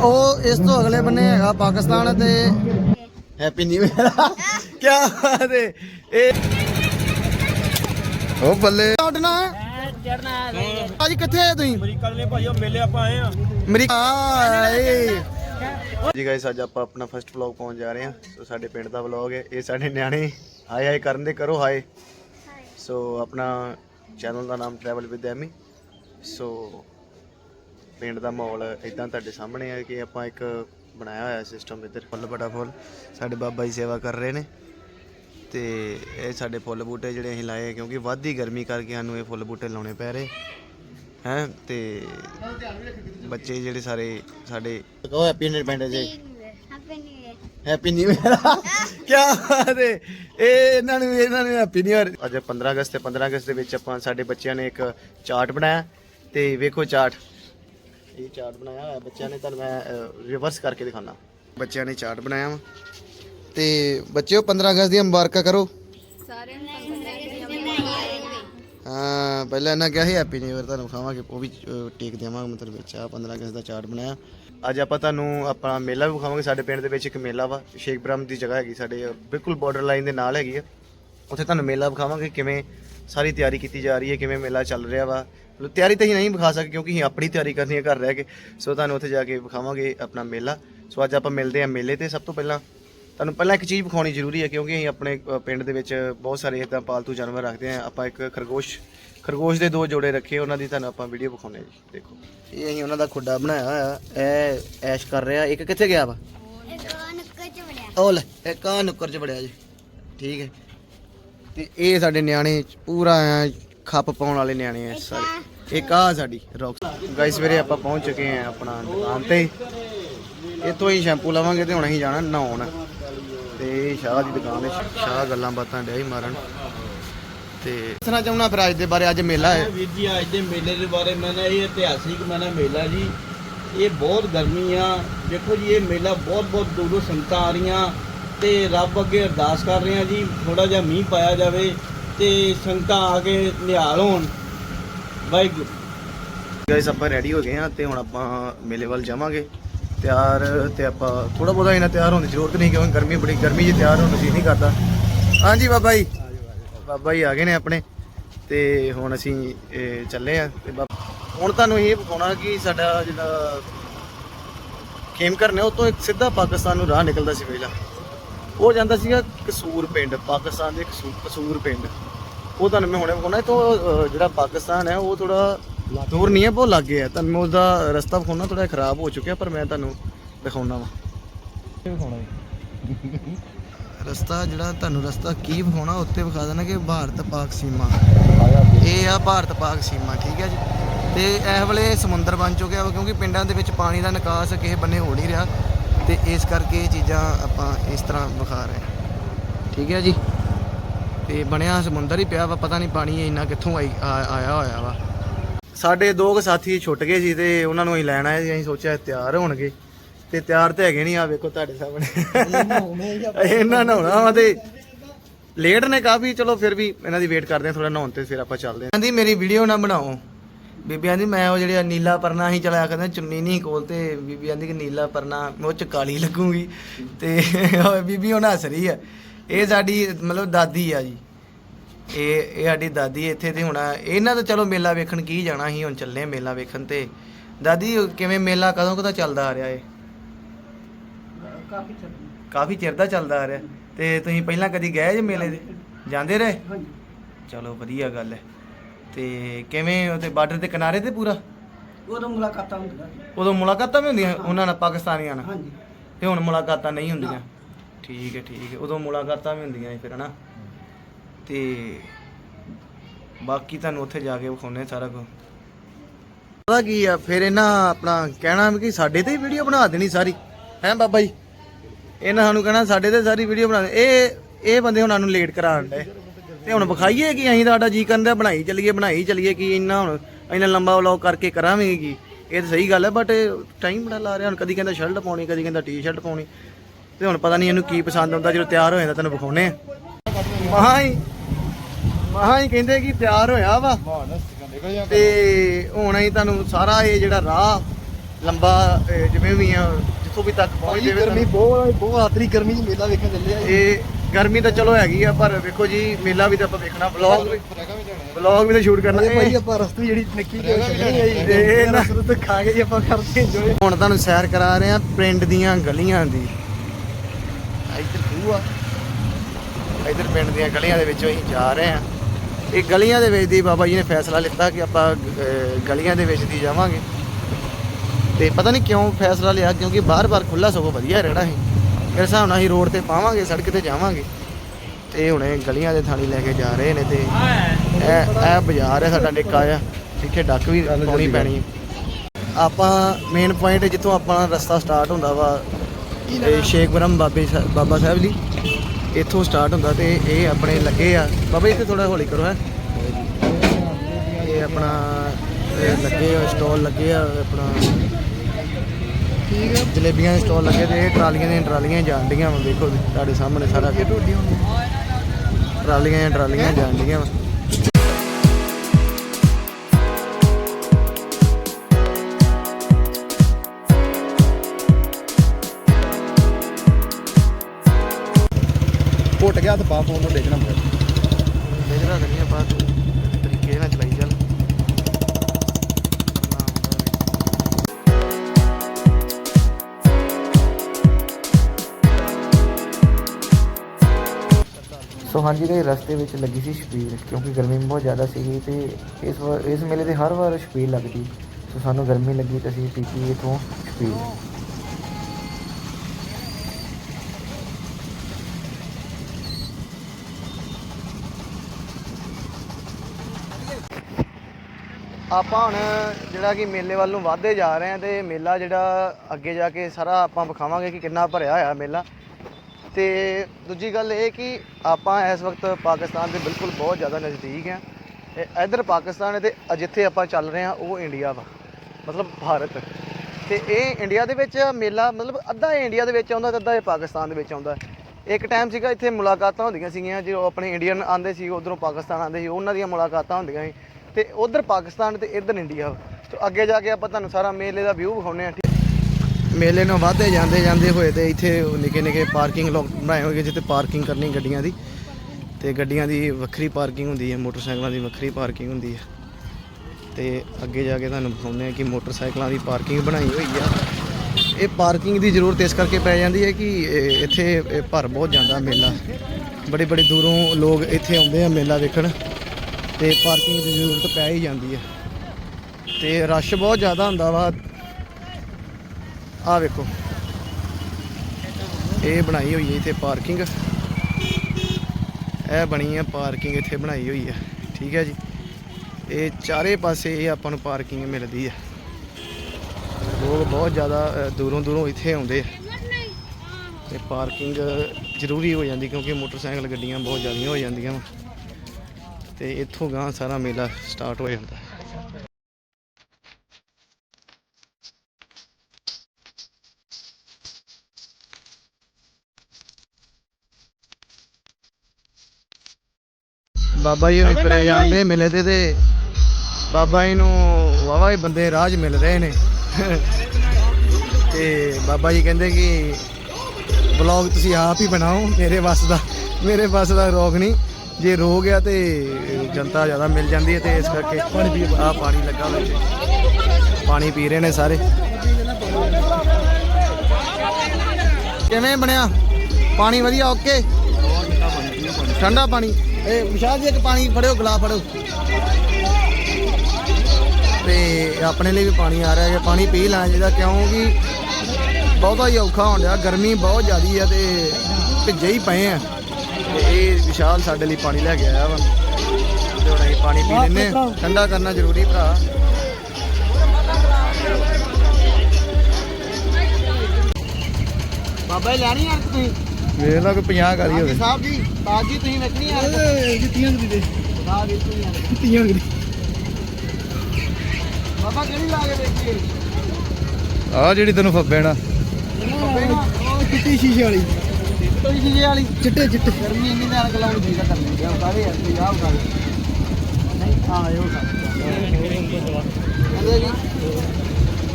ਉਹ ਇਸ ਤੋਂ ਅਗਲੇ ਬੰਨੇ ਹੈਗਾ ਪਾਕਿਸਤਾਨ ਤੇ। ਹੈਪੀ ਨਿਊ ਇਅਰ ਕੀ ਬਾਤ ਹੈ ਇਹ ਉਹ ਬੱਲੇ। ਉੱਡਣਾ ਅੱਜ ਕਿੱਥੇ ਆਏ ਤੁਸੀਂ? ਅਮਰੀਕਾ। ਦੇ ਭਾਈ ਉਹ ਮੇਲੇ ਆਪਾਂ ਆਏ ਆ ਮੇਰੀ ਆਏ ਜੀ ਗਾਇਸ ਅੱਜ ਆਪਾਂ ਆਪਣਾ ਫਰਸਟ ਵਲੌਗ ਪਹੁੰਚ ਜਾ ਰਹੇ ਹਾਂ। ਸੋ ਸਾਡੇ ਪਿੰਡ ਦਾ ਵਲੌਗ ਹੈ। ਇਹ ਸਾਡੇ ਨਿਆਣੇ ਹਾਏ ਹਾਏ ਕਰਨ ਦੇ ਕਰੋ ਹਾਏ। ਸੋ ਆਪਣਾ ਚੈਨਲ ਦਾ ਨਾਮ ਟਰੈਵਲ ਵਿਦ ਐਮੀ ਸੋ ਪਿੰਡ ਦਾ ਮਾਹੌਲ ਇਦਾਂ ਤੁਹਾਡੇ ਸਾਹਮਣੇ ਹੈ ਕਿ ਆਪਾਂ ਇੱਕ ਬਣਾਇਆ ਹੋਇਆ ਸਿਸਟਮ ਇੱਧਰ। ਫੁੱਲ ਬੜਾ ਫੁੱਲ ਸਾਡੇ ਬਾਬਾ ਜੀ ਸੇਵਾ ਕਰ ਰਹੇ ਨੇ। ਤੇ ਇਹ ਸਾਡੇ ਫੁੱਲ ਬੂਟੇ ਜਿਹੜੇ ਅਸੀਂ ਲਾਏ ਆ ਕਿਉਂਕਿ ਵੱਧਦੀ ਗਰਮੀ ਕਰਕੇ ਸਾਨੂੰ ਇਹ ਫੁੱਲ ਬੂਟੇ ਲਾਉਣੇ ਪੈ ਰਹੇ। ਹੈ? ਤੇ ਬੱਚੇ ਜਿਹੜੇ ਸਾਰੇ ਸਾਡੇ ਕਹੋ happy independence day happy new year ਕੀ ਬਾਤ ਹੈ ਇਹ ਇਹਨਾਂ ਨੂੰ ਇਹਨਾਂ ਨੂੰ ਹੈਪੀ ਨਿਊ ਇਅਰ ਅੱਜ 15 ਅਗਸਤ ਤੇ 15 ਅਗਸਤ ਦੇ ਵਿੱਚ ਆਪਾਂ ਸਾਡੇ ਬੱਚਿਆਂ ਨੇ ਇੱਕ ਚਾਰਟ ਬਣਾਇਆ। ਤੇ ਵੇਖੋ ਚਾਰਟ। ਇਹ ਚਾਰਟ ਬਣਾਇਆ ਹੋਇਆ। ਬੱਚਿਆਂ ਨੇ ਤੁਹਾਨੂੰ ਮੈਂ ਰਿਵਰਸ ਕਰਕੇ ਦਿਖਾਣਾ ਬੱਚਿਆਂ ਨੇ ਚਾਰਟ ਬਣਾਇਆ ਵਾ। ਤੇ ਬੱਚਿਓ 15 ਅਗਸਤ ਦੀਆਂ ਮੁਬਾਰਕਾਂ ਕਰੋ। ਹਾਂ ਪਹਿਲਾਂ ਇਹਨਾਂ ਕਿਹਾ ਸੀ ਹੈਪੀ ਨਿਊ ਇਅਰ ਤੁਹਾਨੂੰ ਖਾਵਾਂਗੇ ਉਹ ਵੀ ਟੇਕ ਦੇਵਾਂਗੇ ਮਤਲਬ ਵਿੱਚ ਆ 15 ਅਗਸਤ ਦਾ ਚਾਰਟ ਬਣਾਇਆ। ਅੱਜ ਆਪਾਂ ਤੁਹਾਨੂੰ ਆਪਣਾ ਮੇਲਾ ਵੀ ਵਿਖਾਵਾਂਗੇ। ਸਾਡੇ ਪਿੰਡ ਦੇ ਵਿੱਚ ਇੱਕ ਮੇਲਾ ਵਾ ਸ਼ੇਖ ਬ੍ਰਹਮ ਦੀ ਜਗ੍ਹਾ ਹੈਗੀ ਸਾਡੇ ਬਿਲਕੁਲ ਬਾਰਡਰ ਲਾਈਨ ਦੇ ਨਾਲ ਹੈਗੀ ਆ। ਉੱਥੇ ਤੁਹਾਨੂੰ ਮੇਲਾ ਵਿਖਾਵਾਂਗੇ ਕਿਵੇਂ ਸਾਰੀ ਤਿਆਰੀ ਕੀਤੀ ਜਾ ਰਹੀ ਹੈ ਕਿਵੇਂ ਮੇਲਾ ਚੱਲ ਰਿਹਾ ਵਾ। ਮਤਲਬ ਤਿਆਰੀ ਤਾਂ ਹੀ ਨਹੀਂ ਵਿਖਾ ਸਕਦੇ ਕਿਉਂਕਿ ਅਸੀਂ ਆਪਣੀ ਤਿਆਰੀ ਕਰਨੀ ਹੈ ਘਰ ਰਹਿ ਕੇ। ਸੋ ਤੁਹਾਨੂੰ ਉੱਥੇ ਜਾ ਕੇ ਵਿਖਾਵਾਂਗੇ ਆਪਣਾ ਮੇਲਾ। ਸੋ ਅੱਜ ਆਪਾਂ ਮਿਲਦੇ ਹਾਂ ਮੇਲੇ ਤੇ। ਸਭ ਤੋਂ ਪਹਿਲਾਂ ਤੁਹਾਨੂੰ ਪਹਿਲਾਂ ਇੱਕ ਚੀਜ਼ ਵਿਖਾਉਣੀ ਜ਼ਰੂਰੀ ਹੈ ਕਿਉਂਕਿ ਅਸੀਂ ਆਪਣੇ ਅ, ਪਿੰਡ ਦੇ ਵਿੱਚ ਬਹੁਤ ਸਾਰੇ ਇਦਾਂ ਪਾਲਤੂ ਜਾਨਵਰ ਰੱਖਦੇ ਹਾਂ। ਆਪਾਂ ਇੱਕ ਖਰਗੋਸ਼ ਖਰਗੋਸ਼ ਦੇ ਦੋ ਜੋੜੇ ਰੱਖੇ ਉਹਨਾਂ ਦੀ ਤੁਹਾਨੂੰ ਆਪਾਂ ਵੀਡੀਓ ਵਿਖਾਉਣੇ ਜੀ। ਦੇਖੋ। ਇਹ ਅਸੀਂ ਉਹਨਾਂ ਦਾ ਖੁੱਡਾ ਬਣਾਇਆ ਹੋਇਆ। ਇਹ ਐਸ਼ ਕਰ ਰਿਹਾ। ਇੱਕ ਕਿੱਥੇ ਗਿਆ ਵਾ? ਉਹ ਲੈ ਇੱਕ ਆ ਨੁੱਕਰ ਚ ਵੜਿਆ ਜੀ। ਠੀਕ ਹੈ। ਤੇ ਇਹ ਸਾਡੇ ਨਿਆਣੇ ਪੂਰਾ ਐਂ ਖੱਪ ਪਾਉਣ ਵਾਲੇ ਨਿਆਣੇ ਐ ਸਾਰੇ। ਇੱਕ ਆ ਸਾਡੀ ਰੌਕ। ਗਾਇਸ ਵੀਰੇ ਆਪਾਂ ਪਹੁੰਚ ਚੁੱਕੇ ਆ ਆਪਣਾ ਦੁਕਾਨ ਤੇ। ਇੱਥੋਂ ਹੀ ਸ਼ੈਂਪੂ ਲਵਾਂਗੇ ਤੇ ਹੁਣ ਅਸੀਂ ਜਾਣਾ ਨਹਾਉਣ। ਤੇ ਸ਼ਾਹ ਦੀ ਦੁਕਾਨ ਹੈ ਸ਼ਾਹ ਗੱਲਾਂ ਬਾਤਾਂ ਡਿਆ ਹੀ ਮਾਰਨ। ਤੇ ਦੱਸਣਾ ਚਾਹੁੰਦਾ ਫਿਰ ਅੱਜ ਦੇ ਬਾਰੇ ਅੱਜ ਮੇਲਾ ਹੈ। ਵੀਰ ਜੀ ਅੱਜ ਦੇ ਮੇਲੇ ਦੇ ਬਾਰੇ ਮੈਂ ਨਾ ਇਹ ਇਤਿਹਾਸਿਕ ਮੈਂ ਨਾ ਮੇਲਾ ਜੀ। ਇਹ ਬਹੁਤ ਗਰਮੀ ਆ। ਦੇਖੋ ਜੀ ਇਹ ਮੇਲਾ ਬਹੁਤ ਬਹੁਤ ਦੂਰੋਂ ਸੰਗਤਾਂ ਆ ਰਹੀਆਂ ਤੇ ਰੱਬ ਅੱਗੇ ਅਰਦਾਸ ਕਰ ਰਹੇ ਆ ਜੀ ਥੋੜਾ ਜਿਹਾ ਮੀਂਹ ਪਾਇਆ ਜਾਵੇ। ਤੇ ਸੰਗਤਾਂ ਆ ਕੇ ਨਿਹਾਲ ਹੋਣ ਵਾਹਿਗੁਰੂ। ਗਾਇਸ ਆਪਾਂ ਰੈਡੀ ਹੋ ਗਏ ਹਾਂ ਤੇ ਹੁਣ ਆਪਾਂ ਮੇਲੇ ਵੱਲ ਜਾਵਾਂਗੇ। ਤਿਆਰ ਤੇ ਆਪਾਂ ਥੋੜਾ ਬਹੁਤਾ ਇਹਨਾਂ ਤਿਆਰ ਹੋਣ ਦੀ ਜ਼ਰੂਰਤ ਨਹੀਂ ਕਿਉਂਕਿ ਗਰਮੀ ਬੜੀ, ਗਰਮੀ 'ਚ ਤਿਆਰ ਹੋਣ ਨੂੰ ਨਹੀਂ ਕਰਦਾ। ਹਾਂਜੀ ਬਾਬਾ ਜੀ। ਬਾਬਾ ਜੀ ਆ ਗਏ ਨੇ ਆਪਣੇ ਤੇ ਹੁਣ ਅਸੀਂ ਚੱਲੇ ਆ ਤੇ ਬਾਬਾ ਹੁਣ ਤੁਹਾਨੂੰ ਇਹ ਵਿਖਾਉਣਾ ਕਿ ਸਾਡਾ ਜਿਹੜਾ ਖੇਮਕਰ ਨੇ ਉਹ ਤੋਂ ਇੱਕ ਸਿੱਧਾ ਪਾਕਿਸਤਾਨ ਨੂੰ ਰਾਹ ਨਿਕਲਦਾ ਸੀ ਪਹਿਲਾਂ ਉਹ ਜਾਂਦਾ ਸੀਗਾ ਕਸੂਰ ਪਿੰਡ, ਪਾਕਿਸਤਾਨ ਦੇ ਕਸੂਰ ਕਸੂਰ ਪਿੰਡ। ਉਹ ਤੁਹਾਨੂੰ ਮੈਂ ਹੁਣੇ ਵਿਖਾਉਣਾ ਤੋਂ ਜਿਹੜਾ ਪਾਕਿਸਤਾਨ ਹੈ, ਉਹ ਥੋੜਾ ਦੂਰ ਨਹੀਂ ਹੈ, ਬਹੁਤ ਲੱਗੇ ਹੈ। ਤੁਹਾਨੂੰ ਮੈਂ ਉਹਦਾ ਰਸਤਾ ਵਿਖਾਉਣਾ ਥੋੜਾ ਖਰਾਬ ਹੋ ਚੁੱਕਿਆ, ਪਰ ਮੈਂ ਤੁਹਾਨੂੰ ਦਿਖਾਉਣਾ ਵਾ। ਰਸਤਾ ਜਿਹੜਾ, ਤੁਹਾਨੂੰ ਰਸਤਾ ਕੀ ਵਿਖਾਉਣਾ ਉੱਤੇ ਵਿਖਾ ਦੇਣਾ ਕਿ ਭਾਰਤ ਪਾਕ ਸੀਮਾ। ਇਹ ਆ ਭਾਰਤ ਪਾਕ ਸੀਮਾ, ਠੀਕ ਹੈ ਜੀ? ਤੇ ਇਸ ਵੇਲੇ ਸਮੁੰਦਰ ਬਣ ਚੁੱਕਿਆ ਵਾ, ਕਿਉਂਕਿ ਪਿੰਡਾਂ ਦੇ ਵਿੱਚ ਪਾਣੀ ਦਾ ਨਿਕਾਸ ਕਿਸੇ ਬੰਨੇ ਹੋ ਨਹੀਂ ਰਿਹਾ। ਤੇ ਇਸ ਕਰਕੇ ਇਹ ਚੀਜ਼ਾਂ ਆਪਾਂ ਇਸ ਤਰ੍ਹਾਂ ਵਿਖਾ ਰਹੇ ਠੀਕ ਹੈ ਜੀ? ਤੇ ਬਣਿਆ ਸਮੁੰਦਰ ਹੀ ਪਿਆ ਵਾ ਪਤਾ ਨਹੀਂ ਪਾਣੀ ਇੰਨਾ ਕਿੱਥੋਂ ਆਈ ਆਇਆ ਹੋਇਆ ਵਾ। ਸਾਡੇ ਦੋ ਕੁ ਸਾਥੀ ਛੁੱਟ ਗਏ ਸੀ ਤੇ ਉਹਨਾਂ ਨੂੰ ਅਸੀਂ ਲੈਣ ਆਏ ਸੀ ਅਸੀਂ ਸੋਚਿਆ ਤਿਆਰ ਹੋਣਗੇ। ਤੇ ਤਿਆਰ ਤੇ ਹੈਗੇ ਨਹੀਂ ਆ ਵੇਖੋ ਤੁਹਾਡੇ ਸਾਹਮਣੇ। ਇਹਨਾਂ ਨਹਾਉਣਾ ਵਾ ਤੇ ਲੇਟ ਨੇ ਕਾਫੀ ਚਲੋ ਫਿਰ ਵੀ ਇਹਨਾਂ ਦੀ ਵੇਟ ਕਰਦੇ ਆ ਥੋੜਾ ਨਹਾਉਣ ਤੇ ਫਿਰ ਆਪਾਂ ਚੱਲਦੇ ਆ ਕਹਿੰਦੀ ਮੇਰੀ ਵੀਡੀਓ ਨਾ ਬਣਾਓ। ਬੀਬੀ ਆਂਦੀ ਮੈਂ ਉਹ ਜਿਹੜੇ ਨੀਲਾ ਪਰਨਾ ਹੀ ਚਲਾਇਆ ਕਹਿੰਦੇ ਚੁੰਨੀ ਨਹੀਂ ਕੋਲ ਤੇ ਬੀਬੀ ਆਂਦੀ ਕਿ ਨੀਲਾ ਪਰਨਾ ਉਹ ਚ ਕਾਲੀ ਲੱਗੂਗੀ। ਤੇ ਉਹ ਬੀਬੀ ਉਹਨਾਂ ਹੱਸ ਰਹੀ ਆ। ਇਹ ਸਾਡੀ ਮਤਲਬ ਦਾਦੀ ਆ ਜੀ। ਇਹ ਇਹ ਸਾਡੀ ਦਾਦੀ ਇੱਥੇ ਤੇ ਹੁਣ ਇਹਨਾਂ ਦਾ ਚਲੋ ਮੇਲਾ ਵੇਖਣ ਕੀ ਜਾਣਾ ਸੀ ਹੁਣ ਚੱਲੇ ਮੇਲਾ ਵੇਖਣ ਤੇ। ਦਾਦੀ ਕਿਵੇਂ ਮੇਲਾ ਕਦੋਂ ਕਦਾ ਚੱਲਦਾ ਆ ਰਿਹਾ ਏ? ਕਾਫੀ ਚਿਰ ਦਾ ਚੱਲਦਾ ਆ ਰਿਹਾ। ਤੇ ਤੁਸੀਂ ਪਹਿਲਾਂ ਕਦੀ ਗਏ ਜੇ ਮੇਲੇ ਦੇ ਜਾਂਦੇ ਰਹੇ? ਹਾਂਜੀ। ਚਲੋ ਵਧੀਆ ਗੱਲ ਹੈ। ਤੇ ਕਿਵੇਂ ਉਹ ਤੇ ਬਾਰਡਰ ਦੇ ਕਿਨਾਰੇ ਤੇ ਪੂਰਾ? ਉਦੋਂ ਮੁਲਾਕਾਤਾਂ ਹੁੰਦੀਆਂ। ਉਦੋਂ ਮੁਲਾਕਾਤਾਂ ਵੀ ਹੁੰਦੀਆਂ ਉਹਨਾਂ ਨਾਲ ਪਾਕਿਸਤਾਨੀਆਂ ਨਾਲ? ਹਾਂਜੀ। ਤੇ ਹੁਣ ਮੁਲਾਕਾਤਾਂ ਨਹੀਂ ਹੁੰਦੀਆਂ? ਠੀਕ ਹੈ ਠੀਕ ਹੈ। ਉਦੋਂ ਮੁਲਾਕਾਤਾਂ ਵੀ ਹੁੰਦੀਆਂ ਸੀ ਫਿਰ, ਹਨਾ? ਤੇ ਬਾਕੀ ਤੁਹਾਨੂੰ ਉੱਥੇ ਜਾ ਕੇ ਵਿਖਾਉਣੇ ਸਾਰਾ ਕੁਝ ਪਤਾ ਕੀ ਆ, ਫਿਰ ਇਹਨਾਂ ਆਪਣਾ ਕਹਿਣਾ ਵੀ ਕਿ ਸਾਡੇ ਤੇ ਹੀ ਵੀਡੀਓ ਬਣਾ ਦੇਣੀ ਸਾਰੀ। ਹੈ ਬਾਬਾ ਜੀ? ਇਹਨਾਂ ਸਾਨੂੰ ਕਹਿਣਾ ਸਾਡੇ ਤੇ ਸਾਰੀ ਵੀਡੀਓ ਬਣਾ ਦੇ। ਇਹ ਇਹ ਬੰਦੇ ਉਹਨਾਂ ਨੂੰ ਲੇਟ ਕਰਾਉਣ ਦੇ ਤੇ ਹੁਣ ਵਿਖਾਈਏ ਕਿ ਅਸੀਂ ਤੁਹਾਡਾ ਜੀ ਕਰਨ ਦਾ ਬਣਾਈ ਚੱਲੀਏ ਬਣਾਈ ਚੱਲੀਏ ਕਿ ਇੰਨਾ ਹੁਣ ਇੰਨਾ ਲੰਬਾ ਵਲੌਗ ਕਰਕੇ ਕਰਾਂਗੇ ਕੀ? ਇਹ ਤਾਂ ਸਹੀ ਗੱਲ ਹੈ ਬਟ ਟਾਈਮ ਬੜਾ ਲਾ ਰਿਹਾ। ਹੁਣ ਕਦੀ ਕਹਿੰਦਾ ਸ਼ਰਟ ਪਾਉਣੀ, ਕਦੀ ਕਹਿੰਦਾ ਟੀ-ਸ਼ਰਟ ਪਾਉਣੀ। ਤੇ ਹੁਣ ਪਤਾ ਨਹੀਂ ਇਹਨੂੰ ਕੀ ਪਸੰਦ ਆਉਂਦਾ ਜਦੋਂ ਤਿਆਰ ਹੋ ਜਾਂਦਾ ਤੈਨੂੰ ਵਿਖਾਉਣੇ ਆ। ਮਹਾ ਹੀ ਮਹਾ ਹੀ ਕਹਿੰਦੇ ਕਿ ਤਿਆਰ ਹੋਇਆ ਵਾ। ਤੇ ਹੁਣ ਅਸੀਂ ਤੁਹਾਨੂੰ ਸਾਰਾ ਇਹ ਜਿਹੜਾ ਰਾਹ ਲੰਬਾ ਜਿਵੇਂ ਵੀ ਆ ਜਿੱਥੋਂ ਵੀ ਤੱਕ ਪਹੁੰਚ ਜਾਵੇ ਗਰਮੀ ਬਹੁਤ ਬਹੁਤ ਆਤਰੀ ਗਰਮੀ ਚ ਮੇਲਾ ਵੇਖਣ ਚੱਲੇ ਆ ਇਹ ਗਰਮੀ ਤਾਂ ਚਲੋ ਹੈਗੀ ਆ ਪਰ ਵੇਖੋ ਜੀ ਮੇਲਾ ਵੀ ਤਾਂ ਆਪਾਂ ਵੇਖਣਾ ਵਲੌਗ ਵੀ ਵਲੌਗ ਵੀ ਤਾਂ ਸ਼ੂਟ ਕਰਨਾ। ਨਾਲੇ ਭਾਈ ਆਪਾਂ ਰਸਤੇ ਜਿਹੜੀ ਨਿੱਕੀ ਜਿਹੀ ਇਹ ਨਾ- ਖਾ ਕੇ ਆਪਾਂ ਕਰਦੇ ਇੰਜੋਏ ਹੁਣ ਤੁਹਾਨੂੰ ਸੈਰ ਕਰਾ ਰਹੇ ਆ ਪਿੰਡ ਦੀਆਂ ਗਲੀਆਂ ਦੀ। ਆ ਇੱਧਰ ਪਿੰਡ ਦੀਆਂ ਗਲੀਆਂ ਦੇ ਵਿੱਚੋਂ ਅਸੀਂ ਜਾ ਰਹੇ ਆ ਇਹ ਗਲੀਆਂ ਦੇ ਵਿੱਚ ਦੀ ਬਾਬਾ ਜੀ ਨੇ ਫੈਸਲਾ ਲਿੱਤਾ ਕਿ ਆਪਾਂ ਗਲੀਆਂ ਦੇ ਵਿੱਚ ਦੀ ਜਾਵਾਂਗੇ। ਤੇ ਪਤਾ ਨਹੀਂ ਕਿਉਂ ਫੈਸਲਾ ਲਿਆ ਕਿਉਂਕਿ ਬਾਰ-ਬਾਰ ਖੁੱਲਾ ਸਗੋਂ ਵਧੀਆ ਰਹਿਣਾ ਸੀ। ਮੇਰੇ ਹਿਸਾਬ ਨਾਲ ਅਸੀਂ ਰੋਡ ਤੇ ਪਾਵਾਂਗੇ ਸੜਕ ਤੇ ਜਾਵਾਂਗੇ। ਤੇ ਹੁਣੇ ਗਲੀਆਂ ਦੇ ਥਾਣੀ ਲੈ ਕੇ ਜਾ ਰਹੇ ਨੇ ਤੇ ਇਹ ਇਹ ਬਾਜ਼ਾਰ ਹੈ ਸਾਡਾ ਨਿੱਕਾ ਜਿਹਾ। ਇੱਥੇ ਡੱਕ ਵੀ ਪਾਉਣੀ ਪੈਣੀ। ਆਪਾਂ ਮੇਨ ਪੁਆਇੰਟ ਜਿੱਥੋਂ ਆਪਣਾ ਰਸਤਾ ਸਟਾਰਟ ਹੁੰਦਾ ਵਾ ਇਹ ਸ਼ੇਖ ਬ੍ਰਹਮ ਬਾਬੇ ਸਾਹਿਬ- ਬਾਬਾ ਸਾਹਿਬ ਜੀ। ਇੱਥੋਂ ਸਟਾਰਟ ਹੁੰਦਾ ਤੇ ਇਹ ਆਪਣੇ ਲੱਗੇ ਆ। ਬਾਬਾ ਇੱਥੇ ਥੋੜਾ ਹੌਲੀ ਕਰੋ, ਹੈ। ਇਹ ਆਪਣਾ ਲੱਗੇ ਆ ਸਟਾਲ ਲੱਗੇ ਆ, ਆਪਣਾ। ਠੀਕ ਆ ਜਲੇਬੀਆਂ ਦੇ ਸਟਾਲ ਲੱਗੇ ਤੇ ਇਹ ਟਰਾਲੀਆਂ ਦੀਆਂ ਟਰਾਲੀਆਂ ਜਾਣ ਵਾ ਦੇਖੋ ਤੁਹਾਡੇ ਸਾਹਮਣੇ ਸਾਰਾ। ਟਰਾਲੀਆਂ ਦੀਆਂ ਟਰਾਲੀਆਂ ਜਾਣ ਵਾ। ਘੁੱਟ ਗਿਆ ਤੇ ਬਾਪ ਉਹਨੂੰ ਡੇਜਣਾ ਪਿਆ। ਮੇਜਰਾ ਕਰੀਏ ਬਾਤ ਤਰੀਕੇ ਨਾਲ ਚਲਾਈ ਚੱਲ। ਸੋ ਹਾਂਜੀ ਦੇ ਰਸਤੇ ਵਿੱਚ ਲੱਗੀ ਸੀ ਛਬੀਲ ਕਿਉਂਕਿ ਗਰਮੀ ਬਹੁਤ ਜ਼ਿਆਦਾ ਸੀਗੀ ਤੇ ਇਸ ਵਾਰ ਇਸ ਮੇਲੇ ਤੇ ਹਰ ਵਾਰ ਛਬੀਲ ਲੱਗਦੀ। ਸੋ ਸਾਨੂੰ ਗਰਮੀ ਲੱਗੀ ਤੇ ਅਸੀਂ ਪੀਤੀ ਇਥੋਂ ਛਬੀਲ ਆਪਾਂ ਹੁਣ ਜਿਹੜਾ ਕਿ ਮੇਲੇ ਵੱਲ ਨੂੰ ਵਧਦੇ ਜਾ ਰਹੇ ਹਾਂ ਤੇ ਮੇਲਾ ਜਿਹੜਾ ਅੱਗੇ ਜਾ ਕੇ ਸਾਰਾ ਆਪਾਂ ਵਿਖਾਵਾਂਗੇ ਕਿ ਕਿੰਨਾ ਭਰਿਆ ਹੋਇਆ ਮੇਲਾ। ਤੇ ਦੂਜੀ ਗੱਲ ਇਹ ਕਿ ਆਪਾਂ ਇਸ ਵਕਤ ਪਾਕਿਸਤਾਨ ਦੇ ਬਿਲਕੁਲ ਬਹੁਤ ਜ਼ਿਆਦਾ ਨਜ਼ਦੀਕ ਹਾਂ ਤੇ ਇਧਰ ਪਾਕਿਸਤਾਨ ਹੈ ਤੇ ਜਿੱਥੇ ਆਪਾਂ ਚੱਲ ਰਹੇ ਹਾਂ ਉਹ ਇੰਡੀਆ ਵਾ, ਮਤਲਬ ਭਾਰਤ। ਤੇ ਇਹ ਇੰਡੀਆ ਦੇ ਵਿੱਚ ਮੇਲਾ ਮਤਲਬ ਅੱਧਾ ਇਹ ਇੰਡੀਆ ਦੇ ਵਿੱਚ ਆਉਂਦਾ ਤੇ ਅੱਧਾ ਇਹ ਪਾਕਿਸਤਾਨ ਦੇ ਵਿੱਚ ਆਉਂਦਾ। ਇੱਕ ਟਾਈਮ ਸੀਗਾ ਇੱਥੇ ਮੁਲਾਕਾਤਾਂ ਹੁੰਦੀਆਂ ਸੀਗੀਆਂ, ਜਦੋਂ ਆਪਣੇ ਇੰਡੀਅਨ ਆਉਂਦੇ ਸੀ, ਉਧਰੋਂ ਪਾਕਿਸਤਾਨ ਆਉਂਦੇ ਸੀ, ਉਹਨਾਂ ਦੀਆਂ ਮੁਲਾਕਾਤਾਂ ਹੁੰਦੀਆਂ ਸੀ। ਤੇ ਉਧਰ ਪਾਕਿਸਤਾਨ ਤੇ ਇੱਧਰ ਇੰਡੀਆ। ਤੇ ਅੱਗੇ ਜਾ ਕੇ ਆਪਾਂ ਤੁਹਾਨੂੰ ਸਾਰਾ ਮੇਲੇ ਦਾ ਵਿਊ ਵਿਖਾਉਨੇ ਆ ਮੇਲੇ ਨੂੰ ਵਧਦੇ ਜਾਂਦੇ ਜਾਂਦੇ ਹੋਏ ਤੇ ਇੱਥੇ ਨਿੱਕੇ ਨਿੱਕੇ ਪਾਰਕਿੰਗ ਲੋਕ ਬਣਾਏ ਹੋਏ ਜਿੱਥੇ ਪਾਰਕਿੰਗ ਕਰਨੀ ਗੱਡੀਆਂ ਦੀ। ਤੇ ਗੱਡੀਆਂ ਦੀ ਵੱਖਰੀ ਪਾਰਕਿੰਗ ਹੁੰਦੀ ਹੈ, ਮੋਟਰਸਾਈਕਲਾਂ ਦੀ ਵੱਖਰੀ ਪਾਰਕਿੰਗ ਹੁੰਦੀ ਹੈ। ਤੇ ਅੱਗੇ ਜਾ ਕੇ ਤੁਹਾਨੂੰ ਦਿਖਾਉਂਦੇ ਆ ਕਿ ਮੋਟਰਸਾਈਕਲਾਂ ਦੀ ਪਾਰਕਿੰਗ ਬਣਾਈ ਹੋਈ ਆ। ਇਹ ਪਾਰਕਿੰਗ ਦੀ ਜ਼ਰੂਰਤ ਇਸ ਕਰਕੇ ਪੈ ਜਾਂਦੀ ਹੈ ਕਿ ਇੱਥੇ ਭਰ ਬਹੁਤ ਜਾਂਦਾ ਮੇਲਾ। ਬੜੇ ਬੜੇ ਦੂਰੋਂ ਲੋਕ ਇੱਥੇ ਆਉਂਦੇ ਆ ਮੇਲਾ ਵੇਖਣ। ਤੇ ਪਾਰਕਿੰਗ ਦੀ ਜ਼ਰੂਰਤ ਪੈ ਹੀ ਜਾਂਦੀ ਹੈ। ਤੇ ਰਸ਼ ਬਹੁਤ ਜ਼ਿਆਦਾ ਹੁੰਦਾ ਵਾ। ਆ ਵੇਖੋ। ਇਹ ਬਣਾਈ ਹੋਈ ਹੈ ਇੱਥੇ ਪਾਰਕਿੰਗ। ਇਹ ਬਣੀ ਹੈ ਪਾਰਕਿੰਗ, ਇੱਥੇ ਬਣਾਈ ਹੋਈ ਹੈ। ਠੀਕ ਹੈ ਜੀ। ਇਹ ਚਾਰੇ ਪਾਸੇ ਇਹ ਆਪਾਂ ਨੂੰ ਪਾਰਕਿੰਗ ਮਿਲਦੀ ਹੈ। ਲੋਕ ਬਹੁਤ ਜ਼ਿਆਦਾ ਦੂਰੋਂ ਦੂਰੋਂ ਇੱਥੇ ਆਉਂਦੇ ਆ। ਤੇ ਪਾਰਕਿੰਗ ਜ਼ਰੂਰੀ ਹੋ ਜਾਂਦੀ ਕਿਉਂਕਿ ਮੋਟਰਸਾਈਕਲ ਗੱਡੀਆਂ ਬਹੁਤ ਜ਼ਿਆਦੀਆਂ ਹੋ ਜਾਂਦੀਆਂ ਵਾ। ਤੇ ਇੱਥੋਂ ਗਾਂ ਸਾਰਾ ਮੇਲਾ ਸਟਾਰਟ ਹੋ ਜਾਂਦਾ। ਬਾਬਾ ਜੀ ਹੁਣੀ ਤੁਰੇ ਜਾਂਦੇ ਮੇਲੇ ਤੇ ਤੇ ਬਾਬਾ ਜੀ ਨੂੰ ਵਾਵਾ ਹੀ ਬੰਦੇ ਰਾਜ ਮਿਲ ਰਹੇ ਨੇ। ਤੇ ਬਾਬਾ ਜੀ ਕਹਿੰਦੇ ਕਿ ਵਲੌਗ ਤੁਸੀਂ ਆਪ ਹੀ ਬਣਾਓ ਮੇਰੇ ਵੱਸ ਦਾ ਮੇਰੇ ਵੱਸ ਦਾ ਰੋਗ ਨਹੀਂ। ਜੇ ਰੋਗ ਆ ਤੇ ਜਨਤਾ ਜ਼ਿਆਦਾ ਮਿਲ ਜਾਂਦੀ ਹੈ ਤੇ ਇਸ ਕਰਕੇ ਪਾਣੀ ਆ ਪਾਣੀ ਲੱਗਾ ਵਿੱਚ। ਪਾਣੀ ਪੀ ਰਹੇ ਨੇ ਸਾਰੇ। ਕਿਵੇਂ ਬਣਿਆ? ਪਾਣੀ ਵਧੀਆ ਓਕੇ ਠੰਡਾ ਪਾਣੀ। ਇਹ ਵਿਸ਼ਾਲ ਜੀ, ਇੱਕ ਪਾਣੀ ਫੜਿਓ ਗਲਾ ਫੜੋ ਤੇ ਆਪਣੇ ਲਈ ਵੀ ਪਾਣੀ ਆ ਰਿਹਾ ਹੈ। ਪਾਣੀ ਪੀ ਲੈਣਾ ਚਾਹੀਦਾ, ਕਿਉਂਕਿ ਬਹੁਤਾ ਹੀ ਔਖਾ ਹੋਣ ਡਿਆ। ਗਰਮੀ ਬਹੁਤ ਜ਼ਿਆਦੀ ਹੈ ਤੇ ਭਿੱਜੇ ਹੀ ਪਏ ਆ। ਤੇ ਇਹ ਵਿਸ਼ਾਲ ਸਾਡੇ ਲਈ ਪਾਣੀ ਲੈ ਕੇ ਆਇਆ ਵਾ। ਤੇ ਹੁਣ ਅਸੀਂ ਪਾਣੀ ਪੀ ਲੈਨੇ ਆ ਠੰਡਾ ਕਰਨਾ ਜ਼ਰੂਰੀ ਭਰਾ। ਬਾਬਾ ਜੀ ਲੈਣੀ ਯਾਰ ਤੁਸੀਂ? ਵੇਖ ਲਾ ਕੋਈ 50 ਕਰੀ ਹਾਂਜੀ ਸਾਹਿਬ ਜੀ ਤਾਜ ਜੀ ਤੁਸੀਂ ਵੇਖਣੀ ਯਾਰ ਜੁੱਤੀਆਂ ਦੀ ਦੇ। ਸਾਹਿਬ ਵੇਖਣੀ ਯਾਰ ਜੁੱਤੀਆਂ ਦੀ ਬਾਬਾ ਕਿਹੜੀ ਲਾ ਕੇ ਵੇਖੀਏ ਆ ਜਿਹੜੀ ਤੈਨੂੰ ਫੱਬੇ ਨਾ ਬਾਬੇ ਨਾ ਉਹ ਚਿੱਟੀ ਸ਼ੀਸ਼ੇ ਵਾਲੀ। ਕੋਈ ਚੀਜ਼ੇ ਵਾਲੀ। ਚਿੱਟੇ ਚਿੱਟੇ। ਗਰਮੀ ਇੰਨੀ ਨਾਲ ਗਲਾਉਣ ਦੀ ਕਰ ਲੈਂਦੇ ਆ ਸਾਰੇ ਯਾਰ ਤੁਸੀਂ ਆਹ ਕਰ ਨਹੀਂ ਹਾਂ ਇਹੋ ਕਰ ਕਹਿੰਦੇ ਜੀ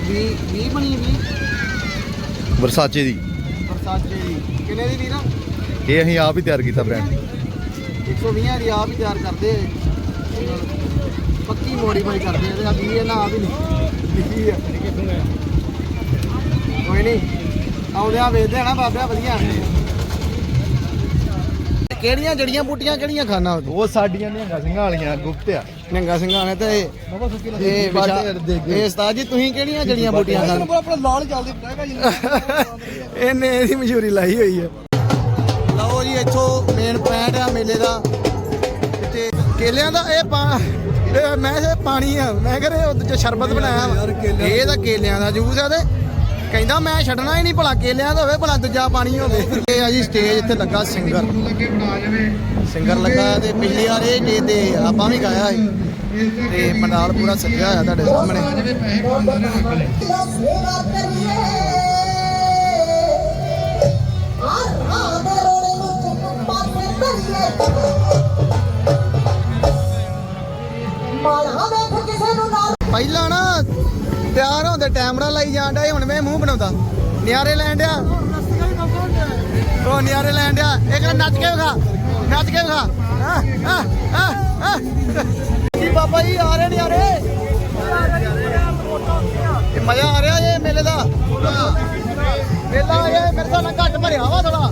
20 20 ਬਣੀ 20 ਵਰਸਾਚੇ ਦੀ। ਵਰਸਾਚੇ ਦੀ। ਕਿੰਨੇ ਦੀ ਵੀਰ? ਇਹ ਅਸੀਂ ਆਪ ਹੀ ਤਿਆਰ ਕੀਤਾ ਬ੍ਰਾਂਡ 120 ਦੀ ਆਪ ਹੀ ਤਿਆਰ ਕਰਦੇ ਆ। ਪੱਕੀ ਮੋਡੀਫਾਈ ਕਰਦੇ ਆ ਤੇ ਆ ਵੀ ਇਹਨਾਂ ਆਪ ਹੀ ਲਿਖੀ ਆ। ਕੋਈ ਨਹੀਂ। ਆਉਂਦੇ ਆ ਵੇਚਦੇ ਆ ਨਾ ਬਾਬਿਆ ਵਧੀਆ। ਕਿਹੜੀਆਂ ਜੜੀਆਂ ਬੂਟੀਆਂ ਕਿਹੜੀਆਂ ਖਾਣਾ ਉਹ ਸਾਡੀਆਂ ਨਿਹੰਗਾ ਸਿੰਘਾਂ ਵਾਲੀਆਂ ਗੁਪਤ ਆ। ਨੰਗਾ ਸਿੰਘਾਂ ਨੇ ਤੇ ਬਾਬਾ ਸੁੱਕੀ ਇਹ ਵਿਸ਼ਾ- ਇਹ ਉਸਤਾਦ ਜੀ ਤੁਸੀਂ ਕਿਹੜੀਆਂ ਜੜੀਆਂ ਬੂਟੀਆਂ ਖਾਣਾ ਆਪਣਾ ਲਾਲ ਚੱਲਦੇ ਪਟਾਕਾ ਜੀ। ਇਹਨੇ ਇਹਦੀ ਮਸ਼ਹੂਰੀ ਲਾਈ ਹੋਈ ਹੈ ਲਓ ਜੀ ਇੱਥੋਂ ਮੇਨ ਪੁਆਇੰਟ ਆ ਮੇਲੇ ਦਾ। ਤੇ ਕੇਲਿਆਂ ਦਾ ਇਹ ਪਾ ਇਹ ਮੈਂ ਇਹ ਪਾਣੀ ਆ। ਮੈਂ ਕਹਿੰਦਾ ਉਹ ਜੋ ਸ਼ਰਬਤ ਬਣਾਇਆ ਵਾ। ਇਹ ਤਾਂ ਕੇਲਿਆਂ ਦਾ ਜੂਸ ਆ ਤੇ ਕਹਿੰਦਾ ਮੈਂ ਛੱਡਣਾ ਹੀ ਨਹੀਂ ਭਲਾ ਕੇਲਿਆਂ ਦਾ ਹੋਵੇ ਭਲਾ ਦੂਜਾ ਪਾਣੀ ਹੋਵੇ। ਇਹ ਆ ਜੀ ਸਟੇਜ ਇੱਥੇ ਲੱਗਾ ਸਿੰਗਰ ਸਿੰਗਰ ਲੱਗਾ ਤੇ ਪਿਛਲੀ ਵਾਰ ਇਹ ਜੇ ਤੇ ਆਪਾਂ ਵੀ ਗਾਇਆ ਸੀ। ਤੇ ਪੰਡਾਲ ਪੂਰਾ ਸੱਜਿਆ ਹੋਇਆ ਤੁਹਾਡੇ ਸਾਹਮਣੇ। ਹੁੰਦੇ ਟਾਈਮਰਾ ਲਾਈ ਜਾਣ ਡਿਆ ਹੁਣ ਮੈਂ ਮੂੰਹ ਬਣਾਉਂਦਾ। ਨਿਆਰੇ ਲੈਣ ਡਿਆ। ਉਹ ਨਿਆਰੇ ਲੈਣ ਡਿਆ। ਕਹਿੰਦਾ ਨੱਚ ਕੇ ਵਿਖਾ ਨੱਚ ਕੇ ਵਿਖਾ। ਜੀ ਬਾਬਾ ਜੀ ਆ ਰਹੇ ਨਿਆਰੇ। ਇਹ ਮਜ਼ਾ ਆ ਰਿਹਾ ਇਹ ਮੇਲੇ ਦਾ। ਮੇਲਾ ਇਹ ਮੇਰੇ ਤੋਂ ਨਾਲ ਘੱਟ ਭਰਿਆ ਵਾ ਥੋੜਾ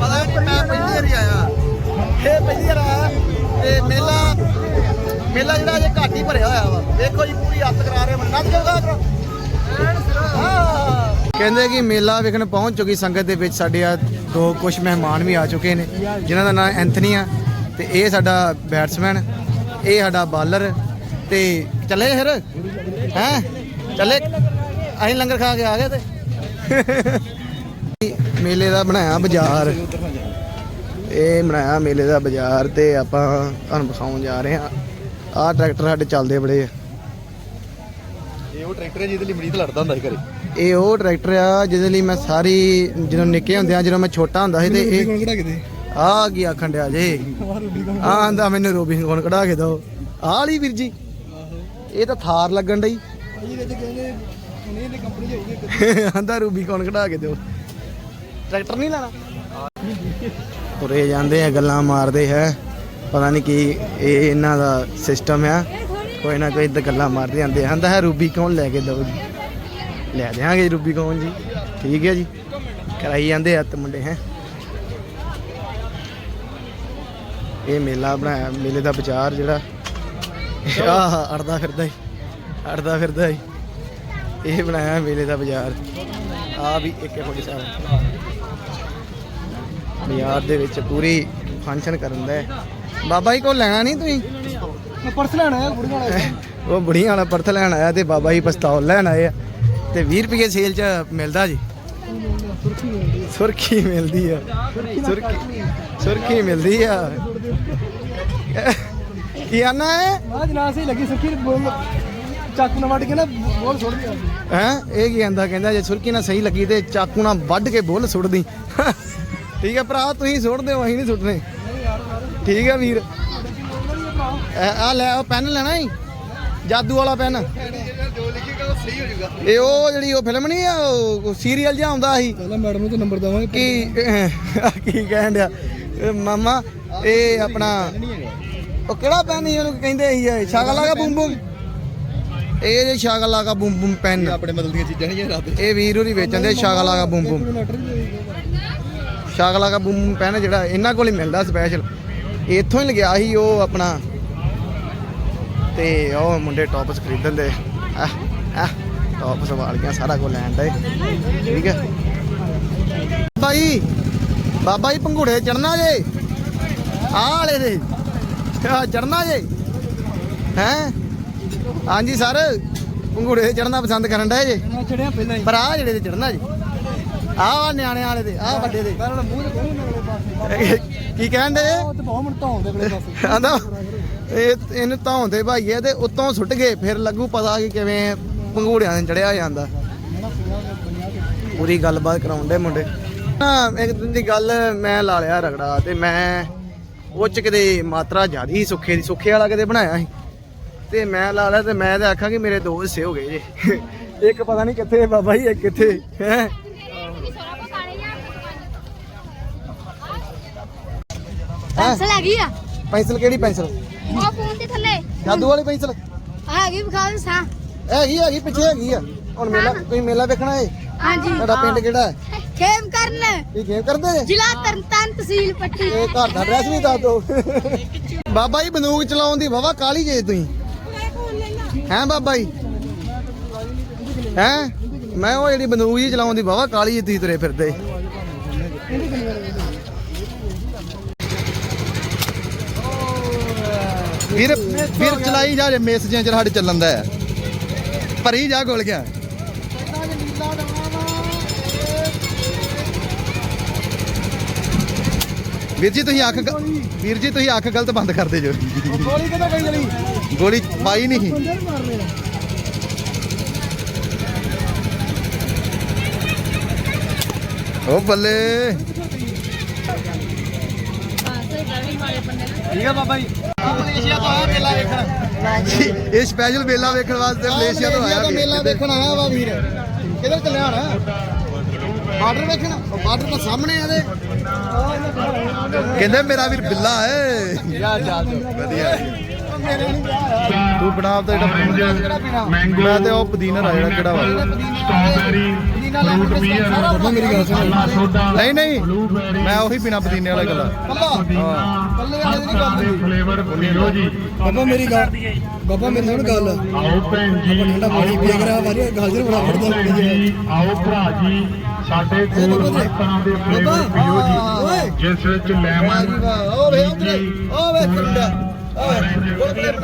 ਪਤਾ ਨਹੀਂ ਮੈਂ ਪਹਿਲੀ ਵਾਰੀ ਆਇਆ। ਇਹ ਪਹਿਲੀ ਵਾਰ ਆਇਆ। ਤੇ ਮੇਲਾ ਮੇਲਾ ਜਿਹੜਾ ਅਜੇ ਘੱਟ ਹੀ ਭਰਿਆ ਹੋਇਆ ਵਾ। ਦੇਖੋ ਜੀ ਪੂਰੀ ਹੱਥ ਕਰਾ ਰਹੇ ਮੰਨਾ ਦਿਓਗਾ ਕਹਿੰਦੇ ਕਿ ਮੇਲਾ ਵੇਖਣ ਪਹੁੰਚ ਚੁੱਕੀ ਸੰਗਤ ਦੇ ਵਿੱਚ ਸਾਡੇ ਆ ਦੋ ਕੁਝ ਮਹਿਮਾਨ ਵੀ ਆ ਚੁੱਕੇ ਨੇ, ਜਿਨ੍ਹਾਂ ਦਾ ਨਾਮ ਐਂਥਨੀ ਆ ਤੇ ਇਹ ਸਾਡਾ ਬੈਟਸਮੈਨ, ਇਹ ਸਾਡਾ ਬਾਲਰ ਤੇ ਚੱਲੇ ਫਿਰ? ਹੈ? ਚੱਲੇ? ਅਸੀਂ ਲੰਗਰ ਖਾ ਕੇ ਆ ਗਏ ਤੇ। ਮੇਲੇ ਦਾ ਬਣਾਇਆ ਬਾਜ਼ਾਰ। ਇਹ ਬਣਾਇਆ ਮੇਲੇ ਦਾ ਬਾਜ਼ਾਰ ਤੇ ਆਪਾਂ ਤੁਹਾਨੂੰ ਵਿਖਾਉਣ ਜਾ ਰਹੇ ਹਾਂ। ਆਹ ਟਰੈਕਟਰ ਸਾਡੇ ਚੱਲਦੇ ਬੜੇ ਆ। ਉਹ ਟਰੈਕਟਰ ਹੈ ਜਿਹਦੇ ਲਈ ਮਰੀਦ ਲੜਦਾ ਹੁੰਦਾ ਸੀ ਘਰੇ? ਇਹ ਉਹ ਟਰੈਕਟਰ ਆ ਜਿਹਦੇ ਲਈ ਮੈਂ ਸਾਰੀ ਜਦੋਂ ਨਿੱਕੇ ਹੁੰਦਿਆਂ ਜਦੋਂ ਮੈਂ ਛੋਟਾ ਹੁੰਦਾ ਸੀ ਤੇ ਇਹ ਕਿਹੜਾ ਕਿਤੇ ਆ ਕੀ ਆਖਣ ਡਿਆ ਜੇ? ਆ ਆਂਦਾ ਮੈਨੂੰ ਰੋਬੀ ਕੋਣ ਕਢਾ ਕੇ ਦਿਓ ਆਹ ਵੀਰ ਜੀ। ਇਹ ਤਾਂ ਥਾਰ ਲੱਗਣ ਡਈ। ਇਹ ਵਿੱਚ ਕਹਿੰਦੇ ਹੁਣੇ ਇਹਨੇ ਕੰਪਨੀ ਜਾਊਗੀ ਆਂਦਾ ਰੂਬੀ ਕੌਣ ਕਢਾ ਕੇ ਦਿਓ। ਟਰੈਕਟਰ ਨਹੀਂ ਲੈਣਾ? ਤੁਰੇ ਜਾਂਦੇ ਆ ਗੱਲਾਂ ਮਾਰਦੇ ਹੈ। ਪਤਾ ਨਹੀਂ ਕੀ ਇਹ ਇਹਨਾਂ ਦਾ ਸਿਸਟਮ ਆ। ਕੋਈ ਨਾ ਕੋਈ ਤਾਂ ਗੱਲਾਂ ਮਾਰਦੇ ਜਾਂਦੇ ਆਂਦਾ ਹੈ ਰੂਬੀ ਕੌਣ ਲੈ ਕੇ ਦਿਓ ਜੀ? ਲੈ ਦਿਆਂਗੇ ਰੂਬੀ ਕੌਣ ਜੀ? ਠੀਕ ਹੈ ਜੀ। ਕਰਾਈ ਜਾਂਦੇ ਆ ਤੇ ਮੁੰਡੇ ਹੈ। ਇਹ ਮੇਲਾ ਬਣਾਇਆ ਮੇਲੇ ਦਾ ਵਿਚਾਰ ਜਿਹੜਾ। ਆਹ ਅੜਦਾ ਫਿਰਦਾ ਹੀ ਅੜਦਾ ਫਿਰਦਾ ਹੀ ਇਹ ਬਣਾਇਆ ਮੇਲੇ ਦਾ ਬਾਜ਼ਾਰ। ਆ ਵੀ ਇੱਕ ਫੋਟੀ ਸਾਹਿਬ ਬਾਜ਼ਾਰ ਦੇ ਵਿੱਚ ਪੂਰੀ ਫੰਕਸ਼ਨ ਕਰਨ ਦਾ ਹੈ। ਬਾਬਾ ਜੀ ਕੋਲ ਲੈਣਾ ਨਹੀਂ ਤੁਸੀਂ? ਮੈਂ ਪਰਸ ਲੈਣਾ ਹੈ ਬੁੜੀਆਂ ਵਾਲਾ। ਉਹ ਬੁੜੀਆਂ ਵਾਲਾ ਪਰਥ ਲੈਣ ਆਇਆ ਤੇ ਬਾਬਾ ਜੀ ਪਿਸਤੌਲ ਲੈਣ ਆਏ ਆ। ਤੇ 20 ਰੁਪਏ ਸੇਲ 'ਚ ਮਿਲਦਾ ਜੀ। ਸੁਰਖੀ ਮਿਲਦੀ ਆ। ਸੁਰਖੀ ਸੁਰਖੀ ਮਿਲਦੀ ਆ। ਕੀ ਆਨਾ ਹੈ ਆਹ ਜਨਾਬ ਸਹੀ ਲੱਗੀ ਬੋਲ। ਚੱਕ ਨਾ ਵੱਢ ਕੇ ਨਾ ਬੋਲ ਛੋੜ ਦਿਆ। ਹੈ? ਇਹ ਕੀ ਆਂਦਾ ਕਹਿੰਦਾ ਜੇ ਸੁਰਖੀ ਨਾਲ ਸਹੀ ਲੱਗੀ ਤੇ ਚਾਕੂ ਨਾਲ ਵੱਢ ਕੇ ਬੁੱਲ ਸੁੱਟਦੀ। ਠੀਕ ਹੈ ਭਰਾ ਤੁਸੀਂ ਸੁੱਟ ਦਿਓ ਅਸੀਂ ਨਹੀਂ ਸੁੱਟਨੇ ਠੀਕ ਹੈ ਵੀਰ। ਆ ਲੈ ਉਹ ਪੈਨ ਲੈਣਾ ਹੀ ਜਾਦੂ ਵਾਲਾ ਪੈਨ ਜੋ ਲਿਖੇਗਾ ਉਹ ਸਹੀ ਹੋ ਜਾਊਗਾ ਇਹ ਉਹ ਜਿਹੜੀ ਉਹ ਫਿਲਮ ਨਹੀਂ ਆ ਉਹ ਸੀਰੀਅਲ ਜਿਹਾ ਆਉਂਦਾ ਸੀ। ਪਹਿਲਾਂ ਮੈਡਮ ਨੂੰ ਤਾਂ ਨੰਬਰ ਦਵਾਂਗੇ ਕੀ ਕੀ ਕਹਿਣ ਡਿਆ? ਮਾਮਾ ਇਹ ਆਪਣਾ ਉਹ ਕਿਹੜਾ ਪੈਨ ਸੀ ਉਹਨੂੰ ਕਹਿੰਦੇ ਸੀ ਇਹ ਸ਼ਾਗਲਾ ਦਾ ਬੂਮ ਬੂਮ? ਇਹ ਜੇ ਸ਼ਾਗਲਾ ਦਾ ਬੂਮ ਬੂਮ ਪੈਨ ਆਪਣੇ ਮਤਲਬ ਦੀਆਂ ਚੀਜ਼ਾਂ ਨਹੀਂ ਰੱਬ ਇਹ ਵੀਰ ਹੋਰੀ ਵੇਚਣ ਦੇ ਸ਼ਾਗਲਾ ਦਾ ਬੂਮ ਬੂਮ। ਸ਼ਾਗਲਾ ਦਾ ਬੂਮ ਬੂਮ ਪੈਨ ਜਿਹੜਾ ਇਹਨਾਂ ਕੋਲ ਹੀ ਮਿਲਦਾ ਸਪੈਸ਼ਲ ਇੱਥੋਂ ਹੀ ਲਗਿਆ ਸੀ ਉਹ ਆਪਣਾ ਤੇ ਉਹ ਮੁੰਡੇ ਟੌਪਸ ਖਰੀਦਣ ਦੇ। ਆ ਆ ਟੌਪਸ ਵਾਲੀਆਂ ਸਾਰਾ ਕੁਝ ਲੈਣ ਦੇ। ਠੀਕ ਹੈ। ਬਾਈ ਬਾਬਾ ਜੀ ਪੰਘੂੜੇ ਚੜਨਾ ਜੇ। ਆਹ ਵਾਲੇ ਦੇ। ਆ ਚੜਨਾ ਜੇ। ਹੈ? ਹਾਂਜੀ ਸਰ ਪੰਘੂੜੇ ਚੜਨਾ ਪਸੰਦ ਕਰਨ ਡਏ ਜੇ। ਚੜਿਆ ਪਹਿਲਾਂ ਪਰ ਆ ਜਿਹੜੇ ਤੇ ਚੜਨਾ ਜੀ। ਆਹ ਨਿਆਣੇ ਵਾਲੇ ਦੇ ਆਹ ਵੱਡੇ ਦੇ। ਕੀ ਕਹਿਣ ਦੇ? ਉਹ ਤੇ ਬਹੁਤ ਮਿੰਟ ਧੌਂਦੇ ਬੜੇ ਪਾਸੇ। ਆਂਦਾ। ਇਹ ਇਹਨੂੰ ਧੌਂਦੇ ਭਾਈਏ ਤੇ ਉੱਤੋਂ ਸੁੱਟ ਗਏ ਫਿਰ ਲੱਗੂ ਪਤਾ ਕਿ ਕਿਵੇਂ ਪੰਘੂੜਿਆਂ ਨੇ ਚੜਿਆ ਜਾਂਦਾ। ਪੂਰੀ ਗੱਲਬਾਤ ਕਰਾਉਂਦੇ ਮੁੰਡੇ। ਨਾ ਇੱਕ ਦਿਨ ਦੀ ਗੱਲ ਮੈਂ ਲਾ ਲਿਆ ਰਗੜਾ ਤੇ ਮੈਂ ਉਹ ਚ ਕਿਤੇ ਮਾਤਰਾ ਜ਼ਿਆਦੀ ਸੀ ਸੁੱਖੇ ਦੀ ਸੁੱਖੇ ਵਾਲਾ ਕਿਤੇ ਬਣਾਇਆ ਸੀ। ਤੇ ਮੈਂ ਲਾ ਲਿਆ ਤੇ ਮੈਂ ਤਾਂ ਆਖਾਂ ਕਿ ਮੇਰੇ ਦੋ ਹਿੱਸੇ ਹੋ ਗਏ ਜੇ। ਇੱਕ ਪਤਾ ਨਹੀਂ ਕਿੱਥੇ ਬਾਬਾ ਜੀ ਇੱਕ ਕਿੱਥੇ ਹੈ। ਪੈਨਸਲ ਹੈਗੀ ਆ? ਪੈਨਸਲ ਕਿਹੜੀ ਪੈਨਸਲ? ਉਹ ਫੋਨ ਦੇ ਥੱਲੇ। ਜਾਦੂ ਵਾਲੀ ਪੈਨਸਲ ਹੈਗੀ ਵਿਖਾ ਦੇ ਸਾਂ ਹੈਗੀ ਹੈਗੀ ਪਿੱਛੇ ਹੈਗੀ ਆ। ਹੁਣ ਮੇਲਾ ਤੁਸੀਂ ਮੇਲਾ ਵੇਖਣਾ ਏ। ਹਾਂਜੀ। ਤੁਹਾਡਾ ਪਿੰਡ ਕਿਹੜਾ ਹੈ ਖੇਮ ਕਰਨ। ਇਹ ਗੇਮ ਕਰਦੇ ਜੇ? ਜ਼ਿਲ੍ਹਾ ਤਰਨਤਾਰਨ ਤਹਿਸੀਲ ਪੱਟੀ। ਇਹ ਘਰ ਦਾ ਐਡਰੈਸ ਵੀ ਦੱਸ ਦਿਓ। ਬਾਬਾ ਜੀ ਬੰਦੂਕ ਚਲਾਉਣ ਦੀ ਵਾਵਾ ਕਾਲੀ ਜੇ ਤੁਸੀਂ। ਹੈਂ ਬਾਬਾ ਜੀ? ਹੈਂ? ਮੈਂ ਉਹ ਜਿਹੜੀ ਬੰਦੂਕ ਜੀ ਚਲਾਉਣ ਦੀ ਵਾਵਾ ਕਾਲੀ ਜੇ ਤੁਸੀਂ ਤੁਰੇ ਫਿਰਦੇ। ਵੀਰ ਵੀਰ ਚਲਾਈ ਜਾ ਜੇ ਮੈਸੇਜਾਂ ਚ ਸਾਡੇ ਚੱਲਣ ਦਾ ਹੈ। ਭਰੀ ਜਾ ਗੋਲ ਗਿਆ ਵੀਰ ਜੀ ਤੁਸੀਂ ਅੱਖ ਵੀਰ ਜੀ ਤੁਸੀਂ ਅੱਖ ਗਲਤ ਬੰਦ ਕਰਦੇ ਜੋ ਗੋਲੀ ਕਿਹਦਾ ਗਈ? ਜਲੀ ਗੋਲੀ ਪਾਈ ਨਹੀਂ। ਉਹ ਬੱਲੇ। ਠੀਕ ਆ ਬਾਬਾ ਜੀ। ਮਲੇਸ਼ੀਆ ਤੋਂ ਆਇਆ ਮੇਲਾ ਵੇਖਣ। ਇਹ ਸਪੈਸ਼ਲ ਮੇਲਾ ਵੇਖਣ ਵਾਸਤੇ ਮਲੇਸ਼ੀਆ ਤੋਂ ਆਇਆ ਵੀਰ। ਮੇਲਾ ਵੇਖਣ ਆਇਆ ਵਾ ਵੀਰ। ਕਿੱਧਰ ਚੱਲਿਆ ਹਣਾ? ਬਾਰਡਰ ਵੇਖਣ? ਬਾਰਡਰ ਤਾਂ ਸਾਹਮਣੇ ਆ ਦੇ। ਕਹਿੰਦੇ ਮੇਰਾ ਵੀਰ ਬਿੱਲਾ ਵਧੀਆ। ਤੂੰ ਬਣਾ ਤਾਂ ਜਿਹੜਾ ਪੀਣਾ ਮੈਂ ਤੇ ਉਹ ਪੁਦੀਨਾ ਆ ਜਿਹੜਾ ਕਿਹੜਾ ਵਾ? ਸਟ੍ਰਾਬੇਰੀ ਫਰੂਟ ਬੀਅਰ ਸਾਰਾ ਮੇਰੀ ਗੱਲ ਸੁਣ। ਕਾਲਾ ਸੋਡਾ ਨਹੀਂ ਨਹੀਂ ਮੈਂ ਉਹੀ ਪੀਣਾ ਪੁਦੀਨੇ ਵਾਲਾ ਗੱਲਾ। ਕੱਲਾ ਕੱਲੇ ਵਾਲੇ ਦੀ ਗੱਲ ਦੇ ਨਹੀਂ। ਫਲੇਵਰ ਪੀਰੋ ਜੀ। ਬਾਬਾ ਮੇਰੀ ਗੱਲ ਬਾਬਾ ਮੇਰੀ ਸੁਣ ਗੱਲ। ਆਓ ਭੈਣ ਜੀ ਠੰਡਾ ਪਾਣੀ ਪੀਆ ਕਰਾ ਵਾਰੀ ਗੱਲ ਜਰ ਬੜਾ ਆਓ ਫੜਦਾ ਭੈਣ ਜੀ ਆਓ ਭਰਾ ਜੀ। ਸਾਡੇ ਕੋਲ ਹਰ ਤਰ੍ਹਾਂ ਦੇ ਫਲੇਵਰ ਪੀਓ ਓਏ। ਜੀ। ਜਿਸ ਵਿੱਚ ਲੈਮਨ ਓ ਵੇ ਓ ਵੇ ਮੁੰਡਾ।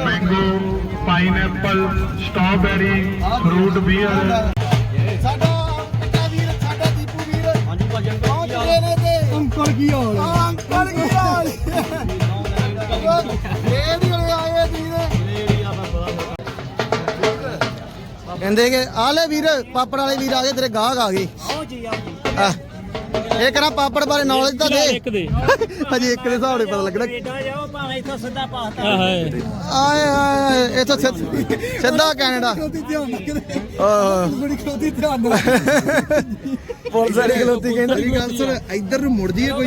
Mango pineapple strawberry fruit beer ਹਾਂਜੀ ਭਾਜਨ ਪਹੁੰਚ ਗਏ ਨੇ ਤੇ ਅੰਕਲ ਕੀ ਹਾਲ ਅੰਕਲ ਕੀ ਹਾਲ ਇਹ ਵੀ ਹਲੇ ਆਏ ਵੀਰ ਕਹਿੰਦੇ ਕਿ ਆ ਲੈ ਵੀਰ ਪਾਪੜ ਵਾਲੇ ਵੀਰ ਆ ਗਏ ਤੇਰੇ ਗਾਹਕ ਆ ਗਏ। ਆਓ ਜੀ ਆਓ ਜੀ। ਇਹ ਕਰਾਂ ਪਾਪੜ ਬਾਰੇ ਨੌਲੇਜ ਤਾਂ ਦੇ? ਇੱਕ ਦੇ। ਹਜੇ ਇੱਕ ਦੇ ਹਿਸਾਬ ਨਾਲ ਪਤਾ ਲੱਗਣਾ। ਆਏ ਆਏ ਇਥੋਂ ਸਿੱਧਾ ਕੈਨੇਡਾ। ਖਲੋਤੀ ਧਿਆਨ ਨਾਲ ਕਿਤੇ। ਆਹ, ਬੜੀ ਖਲੋਤੀ ਧਿਆਨ ਨਾਲ। ਪੁਲਿਸ ਵਾਲੀ ਖਲੋਤੀ ਕਹਿੰਦੀ। ਮੇਰੀ ਗੱਲ ਸੁਣ ਇੱਧਰ ਨੂੰ ਮੁੜਦੀ ਹੈ ਕੋਈ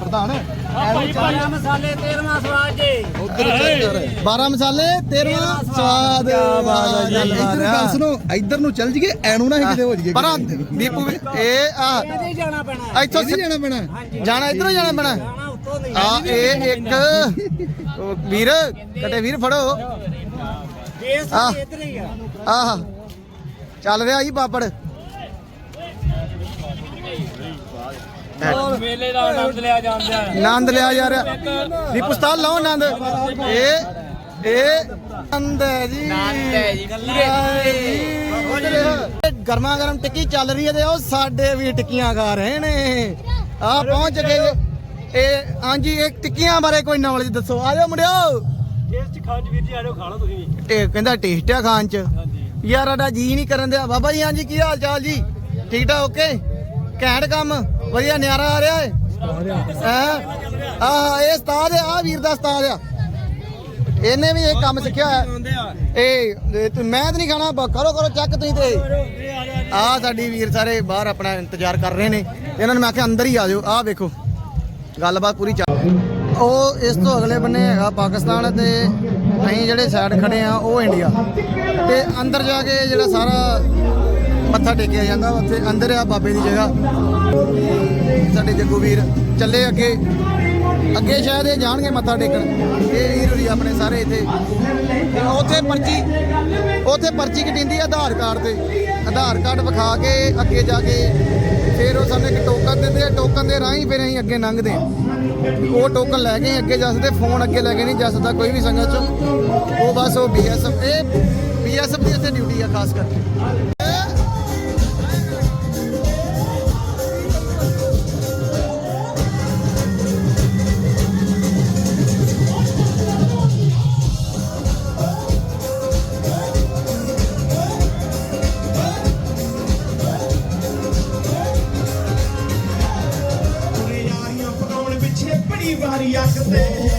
ਪ੍ਰਧਾਨ। ਉਧਰ ਚੈੱਕ ਕਰ 12 ਮਸਾਲੇ 13ਵਾਂ ਸਵਾਦ। ਇੱਧਰ ਗੱਲ ਸੁਣੋ ਇੱਧਰ ਨੂੰ ਚੱਲ ਜੀਏ ਐਨੂੰ ਨਾ ਹੀ ਕਿਤੇ ਹੋ ਜੀਏ ਪਰ ਦੀਪੂ ਵੀ- ਇਹ ਆ। ਇੱਥੋਂ ਇੱਥੇ ਜਾਣਾ ਪੈਣਾ। ਜਾਣਾ ਇਧਰੋਂ ਜਾਣਾ ਪੈਣਾ। ਆ ਇਹ ਇੱਕ ਵੀਰ ਕਟੇ ਵੀਰ ਫੜੋ। ਆ। ਆਹ। ਚੱਲ ਰਿਹਾ ਜੀ ਪਾਪੜ। ਮੇਲੇ ਦਾ ਆਨੰਦ ਲਿਆ ਜਾਂਦਾ ਹੈ। ਆਨੰਦ ਲਿਆ ਜਾ ਲਓ ਆਨੰਦ। ਇਹ ਇਹ ਆਨੰਦ ਹੈ ਜੀ। ਆਨੰਦ ਹੈ ਜੀ ਗਰਮਾ ਗਰਮ ਟਿੱਕੀ ਚੱਲ ਰਹੀ ਹੈ ਤੇ ਉਹ ਸਾਡੇ ਵੀ ਟਿੱਕੀਆਂ ਖਾ ਰਹੇ ਨੇ। ਆ ਪਹੁੰਚ ਗਏ ਇਹ ਹਾਂਜੀ ਇਹ ਟਿੱਕੀਆਂ ਬਾਰੇ ਕੋਈ ਨੌਲੇਜ ਦੱਸੋ। ਆ ਜਾਓ ਮੁੰਡਿਓ। ਇਸ ਚ ਖਾਜ ਵੀਰ ਜੀ ਆਜੋ ਖਾ ਲਓ ਤੁਸੀਂ ਤੇ ਕਹਿੰਦਾ ਟੇਸਟ ਆ ਖਾਣ ਚ। ਯਾਰ ਸਾਡਾ ਜੀ ਨਹੀਂ ਕਰਨ ਦਿਆ। ਬਾਬਾ ਜੀ ਹਾਂਜੀ ਕੀ ਹਾਲ ਚਾਲ ਜੀ? ਠੀਕ ਠਾਕ ਓਕੇ ਘੈਂਟ ਕੰਮ। ਵਧੀਆ ਨਿਆਰਾ ਆ ਰਿਹਾ ਏ। ਹੈਂ? ਆਹ ਇਹ ਉਸਤਾਦ ਆ ਵੀਰ ਦਾ ਉਸਤਾਦ ਆ। ਇਹਨੇ ਵੀ ਇਹ ਕੰਮ ਸਿੱਖਿਆ ਹੋਇਆ। ਇਹ ਤੇ ਮੈਂ ਤਾਂ ਨਹੀਂ ਖਾਣਾ ਕਰੋ ਕਰੋ, ਚੱਕ ਤੁਸੀਂ ਤੇ। ਆ ਸਾਡੀ ਵੀਰ ਸਾਰੇ ਬਾਹਰ ਆਪਣਾ ਇੰਤਜ਼ਾਰ ਕਰ ਰਹੇ ਨੇ। ਇਹਨਾਂ ਨੂੰ ਮੈਂ ਆਖਿਆ, ਅੰਦਰ ਹੀ ਆ ਜਾਓ। ਆਹ ਵੇਖੋ, ਗੱਲਬਾਤ ਪੂਰੀ ਚੱਲ ਉਹ ਇਸ ਤੋਂ ਅਗਲੇ ਬੰਨੇ ਹੈਗਾ ਪਾਕਿਸਤਾਨ ਤੇ ਅਸੀਂ ਜਿਹੜੇ ਸਾਈਡ ਖੜੇ ਆ, ਉਹ ਇੰਡੀਆ ਤੇ ਅੰਦਰ ਜਾ ਕੇ ਜਿਹੜਾ ਸਾਰਾ ਮੱਥਾ ਟੇਕਿਆ ਜਾਂਦਾ, ਉੱਥੇ ਅੰਦਰ ਆ ਬਾਬੇ ਦੀ ਜਗ੍ਹਾ। ਸਾਡੇ ਜੱਗੂ ਵੀਰ ਚੱਲੇ ਅੱਗੇ। ਅੱਗੇ ਸ਼ਾਇਦ ਇਹ ਜਾਣਗੇ ਮੱਥਾ ਟੇਕਣ। ਇਹ ਵੀਰ ਹੋਰੀ ਆਪਣੇ ਸਾਰੇ ਇੱਥੇ। ਉੱਥੇ ਪਰਚੀ ਉੱਥੇ ਪਰਚੀ ਕਟਿੰਦੀ ਆਧਾਰ ਕਾਰਡ ਤੇ। ਆਧਾਰ ਕਾਰਡ ਵਿਖਾ ਕੇ ਅੱਗੇ ਜਾ ਕੇ ਫਿਰ ਉਹ ਸਾਨੂੰ ਇੱਕ ਟੋਕਨ ਦਿੰਦੇ ਆ। ਟੋਕਨ ਦੇ ਰਾਹੀਂ ਫਿਰ ਅਸੀਂ ਅੱਗੇ ਲੰਘਦੇ ਆ। ਉਹ ਟੋਕਨ ਲੈ ਕੇ ਅੱਗੇ ਜਾ ਸਕਦੇ ਫੋਨ ਅੱਗੇ ਲੈ ਕੇ ਨਹੀਂ ਜਾ ਸਕਦਾ ਕੋਈ ਵੀ ਸੰਗਤ ਚੋਂ। ਉਹ ਬਸ ਉਹ ਬੀਐਸਐਫ ਇਹ ਬੀਐਸਐਫ ਦੀ ਇੱਥੇ ਡਿਊਟੀ ਆ ਖਾਸ ਕਰਕੇ। ਵਾਰੀ ਅੱਗ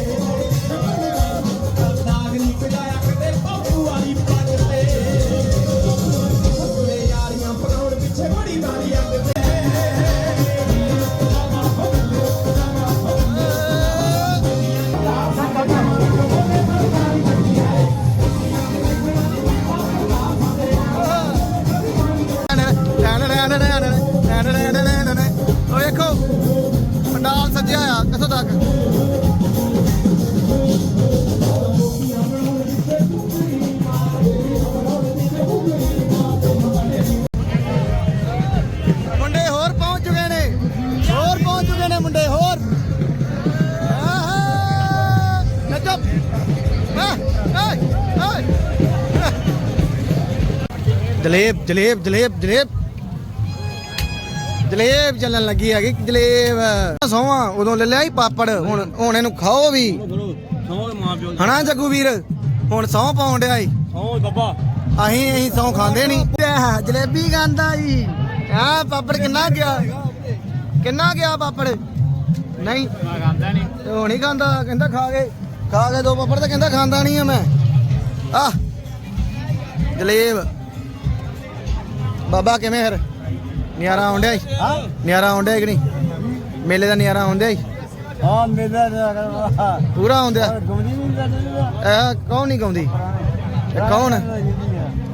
ਜਲੇਬ ਜਲੇਬ ਜਲੇਬ ਜਲੇਬ। ਜਲੇਬ ਚੱਲਣ ਲੱਗੀ ਹੈਗੀ, ਜਲੇਬ। ਸੋਵਾ, ਉਦੋਂ ਲੈ ਲਿਆ ਸੀ ਪਾਪੜ, ਹੁਣ ਹੁਣ ਇਹਨੂੰ ਖਾਓ ਵੀ। ਸੌਂ ਜੱਗੂ ਵੀਰ? ਹੁਣ ਸੌ ਪਾਉਣ ਡਿਆ ਈ। ਸੌਂ ਬੱਬਾ ਅਸੀਂ ਅਸੀਂ ਸੌ ਖਾਂਦੇ ਨਹੀਂ ਜਲੇਬੀ ਖਾਂਦਾ ਜੀ ਹਾਂ ਪਾਪੜ ਕਿੰਨਾ ਗਿਆ? ਕਿੰਨਾ ਗਿਆ ਪਾਪੜ? ਨਹੀਂ। ਖਾਂਦਾ ਨਹੀਂ ਉਹ ਨਹੀਂ ਖਾਂਦਾ, ਕਹਿੰਦਾ ਖਾ ਕੇ ਖਾ ਕੇ ਦੋ ਪਾਪੜ ਤਾਂ ਕਹਿੰਦਾ ਖਾਂਦਾ ਨਹੀਂ ਆ ਮੈਂ। ਆ ਜਲੇਬ। ਬਾਬਾ ਕਿਵੇਂ ਫਿਰ? ਨਿਆਰਾ ਆਉਂਦਿਆ ਈ? ਹਾਂ। ਨਿਆਰਾ ਆਉਂਦਿਆ ਕਿ ਨਹੀਂ? ਮੇਲੇ ਦਾ ਨਿਆਰਾ ਆਉਂਦਿਆ ਈ? ਹਾਂ ਮੇਰਾ ਨਾ ਪੂਰਾ ਨਹੀਂ ਕਰਦਾ ਇਹ ਕੌਣ ਨਹੀਂ ਗਾਉਂਦੀ? ਇਹ ਕੌਣ?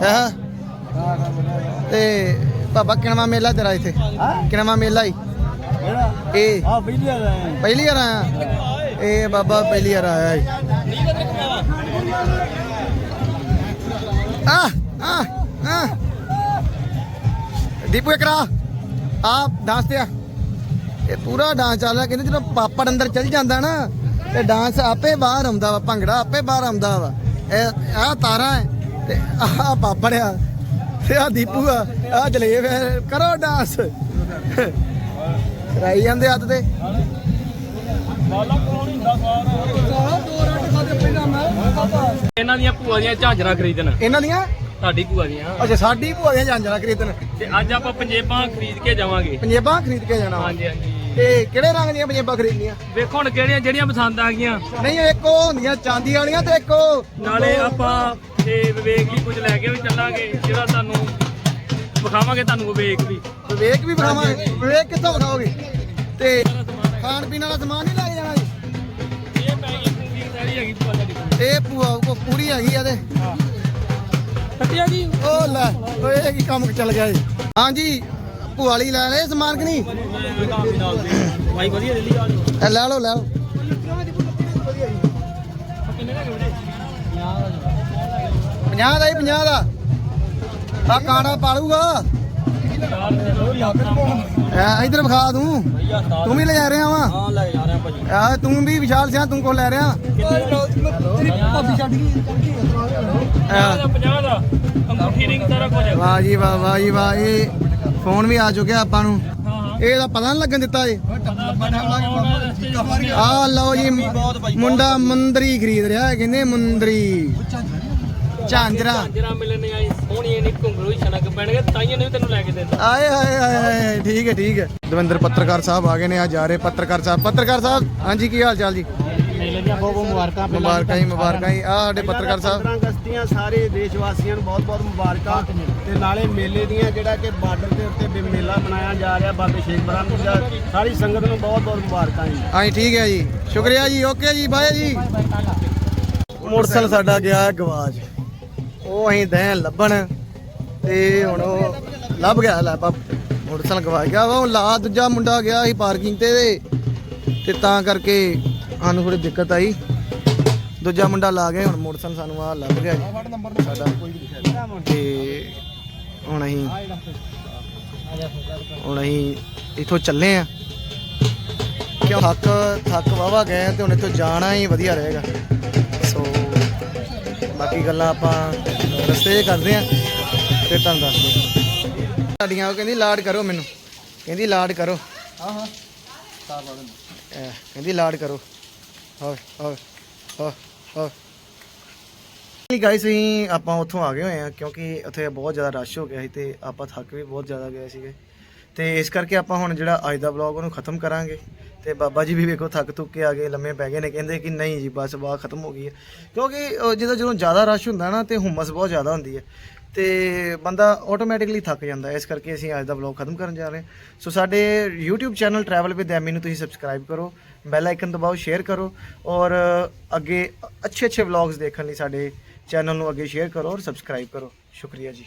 ਇਹ ਤੇ ਬਾਬਾ ਕਿਣਵਾ ਮੇਲਾ ਤੇਰਾ ਇੱਥੇ? ਹਾਂ? ਕਿਣਵਾ ਮੇਲਾ ਕਿਹੜਾ ਇਹ ਆ ਬਿਜਲੀ ਵਾਲਾ ਹੈ ਪਹਿਲੀ ਵਾਰ ਆਇਆ? ਇਹ ਬਾਬਾ ਪਹਿਲੀ ਵਾਰ ਆਇਆ ਈ। ਆ ਆ ਆ ਦੀਪੂ ਕਰਾ ਆ ਡਾਂਸ ਤੇ ਆ। ਇਹ ਪੂਰਾ ਡਾਂਸ ਚੱਲ ਰਿਹਾ। ਕਹਿੰਦੇ ਜਦੋਂ ਪਾਪੜ ਅੰਦਰ ਚਲ ਜਾਂਦਾ ਨਾ ਤੇ ਡਾਂਸ ਆਪੇ ਬਾਹਰ ਆਉਂਦਾ ਵਾ ਭੰਗੜਾ ਆਪੇ ਬਾਹਰ ਆਉਂਦਾ ਵਾ। ਇਹ ਆ ਤਾਰਾ ਹੈ ਤੇ ਆ ਪਾਪੜ ਆ। ਤੇ ਆ ਦੀਪੂ ਆ ਆ ਜਲੇਬ ਹੈ ਕਰੋ ਡਾਂਸ ਕਰਾਈ ਜਾਂਦੇ ਹੱਥ ਤੇ। ਇਹਨਾਂ ਦੀਆਂ ਭੂਆ ਦੀਆਂ ਝਾਂਜਰਾਂ ਖਰੀਦਣ। ਇਹਨਾਂ ਦੀਆਂ? ਤੁਹਾਡੀ ਭੂਆ ਦੀਆਂ? ਅੱਛਾ ਸਾਡੀ ਭੂਆ ਦੀਆਂ ਜਾਂਜਰਾ ਖਰੀਦਣ। ਤੇ ਅੱਜ ਆਪਾਂ ਪੰਜੇਬਾਂ ਖਰੀਦ ਕੇ ਜਾਵਾਂਗੇ। ਪੰਜੇਬਾਂ ਖਰੀਦ ਕੇ ਜਾਣਾ। ਹਾਂਜੀ ਹਾਂਜੀ। ਤੇ ਕਿਹੜੇ ਰੰਗ ਦੀਆਂ ਪੰਜੇਬਾਂ ਖਰੀਦਣੀਆਂ? ਵੇਖੋ ਹੁਣ ਕਿਹੜੀਆਂ ਜਿਹੜੀਆਂ ਪਸੰਦ ਆ ਗਈਆਂ। ਨਹੀਂ ਇੱਕ ਉਹ ਹੁੰਦੀਆਂ ਚਾਂਦੀ ਵਾਲੀਆਂ ਤੇ ਇੱਕ ਉਹ ਨਾਲੇ ਆਪਾਂ ਇਹ ਵਿਵੇਕ ਲਈ ਕੁਝ ਲੈ ਕੇ ਵੀ ਚੱਲਾਂਗੇ ਜਿਹੜਾ ਤੁਹਾਨੂੰ ਵਿਖਾਵਾਂਗੇ ਤੁਹਾਨੂੰ ਵਿਵੇਕ ਵੀ। ਵਿਵੇਕ ਵੀ ਵਿਖਾਵਾਂਗੇ। ਵਿਵੇਕ ਕਿੱਥੋਂ ਵਿਖਾਓਗੇ? ਤੇ ਖਾਣ ਪੀਣ ਵਾਲਾ ਸਮਾਨ ਨਹੀਂ ਲੈ ਕੇ ਜਾਣਾ ਜੀ? ਇਹ ਪੈ ਗਈ ਪੂਰੀ ਸਾਰੀ ਹੈਗੀ ਇਹ ਕੋ ਪੂਰੀ ਹੈਗੀ ਆ ਤੇ। ਕੱਟਿਆ ਜੀ। ਉਹ ਲੈ ਓਏ ਇਹ ਕੀ ਕੰਮ ਚੱਲ ਗਿਆ ਜੀ ਹਾਂਜੀ ਭੂਆ ਲਈ ਲੈ ਲੈ ਸਮਾਨ ਕਿ ਨਹੀਂ? ਭਾਈ ਵਧੀਆ ਦਿੱਲੀ ਆ ਇਹ ਲੈ ਲਓ ਲੈ ਲਓ। ਕਿੰਨੇ ਦਾ ਕਿਹੜੇ 50 ਦਾ ਹੀ 50 ਦਾ। ਆ ਕਾਂਡਾ ਪਾਲੂਗਾ। ਐ ਇਧਰ ਵਿਖਾ ਤੂੰ। ਤੂੰ ਵੀ ਲੈ ਜਾ ਰਿਹਾ ਵਾ? ਹਾਂ ਲੈ ਜਾ ਰਹੇ ਆ ਭਾਜੀ। ਆ ਤੂੰ ਵੀ ਵਿਸ਼ਾਲ ਸਿਆ ਤੂੰ ਕੋ ਲੈ ਰਿਹਾ? ਆ, 50 ਦਾ ਅੰਗੂਠੀ ਰਿੰਗ ਸਾਰਾ ਕੁਝ ਵਾਹ ਜੀ ਵਾਹ ਵਾਹ ਜੀ ਵਾਹ ਇਹ ਫੋਨ ਵੀ ਆ ਚੁੱਕਿਆ ਆਪਾਂ ਨੂੰ। ਹਾਂ ਹਾਂ ਇਹਦਾ ਪਤਾ ਨਹੀਂ ਲੱਗਣ ਦਿੱਤਾ ਏ। ਆ ਲਓ ਜੀ ਮੁੰਡਾ ਮੁੰਦਰੀ ਖਰੀਦ ਰਿਹਾ ਹੈ ਕਹਿੰਦੇ ਮੁੰਦਰੀ। ਝਾਂਜਰਾ। ਜਰਾ ਮਿਲਣ ਆਈ ਸੋਹਣੀ ਇਹਨੇ ਘੁੰਗਰੂ ਹੀ ਛਣਕ ਪੈਣਗੇ ਤਾਈਆਂ ਨੇ ਵੀ ਤੈਨੂੰ ਲੈ ਕੇ ਦਿੰਦਾ ਆਏ ਹਾਏ ਹਾਏ ਹਾਏ ਠੀਕ ਹੈ ਠੀਕ ਹੈ। ਦਵਿੰਦਰ ਪੱਤਰਕਾਰ ਸਾਹਿਬ ਆ ਗਏ ਨੇ ਆ ਜਾ ਰਹੇ ਪੱਤਰਕਾਰ ਸਾਹਿਬ। ਪੱਤਰਕਾਰ ਸਾਹਿਬ ਹਾਂਜੀ ਕੀ ਹਾਲ ਚਾਲ ਜੀ? ਮੇਲੇ ਦੀਆਂ ਬਹੁਤ ਬਹੁਤ ਮੁਬਾਰਕਾਂ ਮੁਬਾਰਕਾਂ ਜੀ ਆ ਸਾਡੇ ਪੱਤਰਕਾਰ ਸਾਹਿਬ। ਅਗਸਤੀਆਂ ਸਾਰੇ ਦੇਸ਼ ਵਾਸੀਆਂ ਨੂੰ ਬਹੁਤ-ਬਹੁਤ ਮੁਬਾਰਕਾਂ ਤੇ ਨਾਲੇ ਮੇਲੇ ਦੀਆਂ ਜਿਹੜਾ ਕਿ ਬਾਰਡਰ ਦੇ ਉੱਤੇ ਵੀ ਮੇਲਾ ਮਨਾਇਆ ਜਾ ਰਿਹਾ ਬਾਬੇ ਸ਼ੇਖ ਬਰਾਮ ਦਾ। ਸਾਰੀ ਸੰਗਤ ਨੂੰ ਬਹੁਤ-ਬਹੁਤ ਮੁਬਾਰਕਾਂ ਜੀ। ਹਾਂਜੀ ਠੀਕ ਹੈ ਜੀ। ਸ਼ੁਕਰੀਆ ਜੀ ਓਕੇ ਜੀ ਬਾਏ ਜੀ। ਮੋਟਰਸਾਈਕਲ ਸਾਡਾ ਗਿਆ ਹੈ ਗਵਾਚ ਉਹ ਅਸੀਂ ਦੈਂ ਲੱਭਣ। ਤੇ ਹੁਣ ਉਹ ਲੱਭ ਗਿਆ, ਲੈ ਬਾ ਮੋਟਰਸਾਈਕਲ ਗਵਾ ਗਿਆ ਵਾ ਉਹ ਲਾ ਦੂਜਾ ਮੁੰਡਾ ਗਿਆ ਸੀ ਪਾਰਕਿੰਗ ਤੇ ਤੇ ਤੇ ਤਾਂ ਕਰਕੇ ਸਾਨੂੰ ਥੋੜੀ ਦਿੱਕਤ ਆਈ। ਦੂਜਾ ਮੁੰਡਾ ਲਾ ਗਿਆ, ਹੁਣ ਮੋਟਰਸਾਈਕਲ ਸਾਨੂੰ ਆ ਲੱਭ ਗਿਆ ਜੀ। ਸਾਡਾ। ਤੇ ਹੁਣ ਅਸੀਂ ਹੁਣ ਅਸੀਂ ਇੱਥੋਂ ਚੱਲੇ ਆ। ਕਿਉਂ ਥੱਕ ਥੱਕ ਵਾਵਾ ਗਏ ਤੇ ਹੁਣ ਇੱਥੋਂ ਜਾਣਾ ਹੀ ਵਧੀਆ ਰਹੇਗਾ। ਸੋ ਬਾਕੀ ਗੱਲਾਂ ਆਪਾਂ ਰਸਤੇ ਕਰਦੇ ਆ। ਫਿਰ ਤੁਹਾਨੂੰ ਦੱਸਦੇ ਸਾਡੀਆਂ ਉਹ ਕਹਿੰਦੀ ਲਾਡ ਕਰੋ ਮੈਨੂੰ। ਕਹਿੰਦੀ ਲਾਡ ਕਰੋ। ਹਾਂ ਹਾਂ। ਕਹਿੰਦੀ ਲਾਡ ਕਰੋ। ਹਾਂ ਹਾਂ ਹਾਂ ਹਾਂ ਗਾਇਸ ਅਸੀਂ ਆਪਾਂ ਉੱਥੋਂ ਆ ਗਏ ਹੋਏ ਆ ਕਿਉਂਕਿ ਉੱਥੇ ਬਹੁਤ ਜ਼ਿਆਦਾ ਰਸ਼ ਹੋ ਗਿਆ ਸੀ ਤੇ ਆਪਾਂ ਥੱਕ ਵੀ ਬਹੁਤ ਜ਼ਿਆਦਾ ਗਏ ਸੀਗੇ। ਤੇ ਇਸ ਕਰਕੇ ਆਪਾਂ ਹੁਣ ਜਿਹੜਾ ਅੱਜ ਦਾ ਵਲੌਗ ਉਹਨੂੰ ਖਤਮ ਕਰਾਂਗੇ। ਤੇ ਬਾਬਾ ਜੀ ਵੀ ਵੇਖੋ ਥੱਕ ਥੁੱਕ ਕੇ ਆ ਗਏ ਲੰਮੇ ਪੈ ਗਏ ਨੇ। ਕਹਿੰਦੇ ਕਿ ਨਹੀਂ ਜੀ ਬਸ ਵਾਹ ਖਤਮ ਹੋ ਗਈ ਹੈ। ਕਿਉਂਕਿ ਜਦੋਂ ਜਦੋਂ ਜ਼ਿਆਦਾ ਰਸ਼ ਹੁੰਦਾ ਨਾ ਤੇ ਹੁਮਸ ਬਹੁਤ ਜ਼ਿਆਦਾ ਹੁੰਦੀ ਹੈ। ਤੇ ਬੰਦਾ ਆਟੋਮੈਟਿਕਲੀ ਥੱਕ ਜਾਂਦਾ ਇਸ ਕਰਕੇ ਅਸੀਂ ਅੱਜ ਦਾ ਵਲੌਗ ਖਤਮ ਕਰਨ ਜਾ ਰਹੇ ਹਾਂ। ਸੋ ਸਾਡੇ YouTube channel travel with Amy ਨੂੰ ਤੁਸੀਂ ਸਬਸਕ੍ਰਾਈਬ ਕਰੋ ਬੈਲ ਆਈਕਨ ਦਬਾਓ ਸ਼ੇਅਰ ਕਰੋ ਔਰ ਅੱਗੇ ਅੱਛੇ ਅੱਛੇ ਵਲੌਗਸ ਦੇਖਣ ਲਈ ਸਾਡੇ ਚੈਨਲ ਨੂੰ ਅੱਗੇ ਸ਼ੇਅਰ ਕਰੋ ਔਰ ਸਬਸਕ੍ਰਾਈਬ ਕਰੋ। ਸ਼ੁਕਰੀਆ ਜੀ।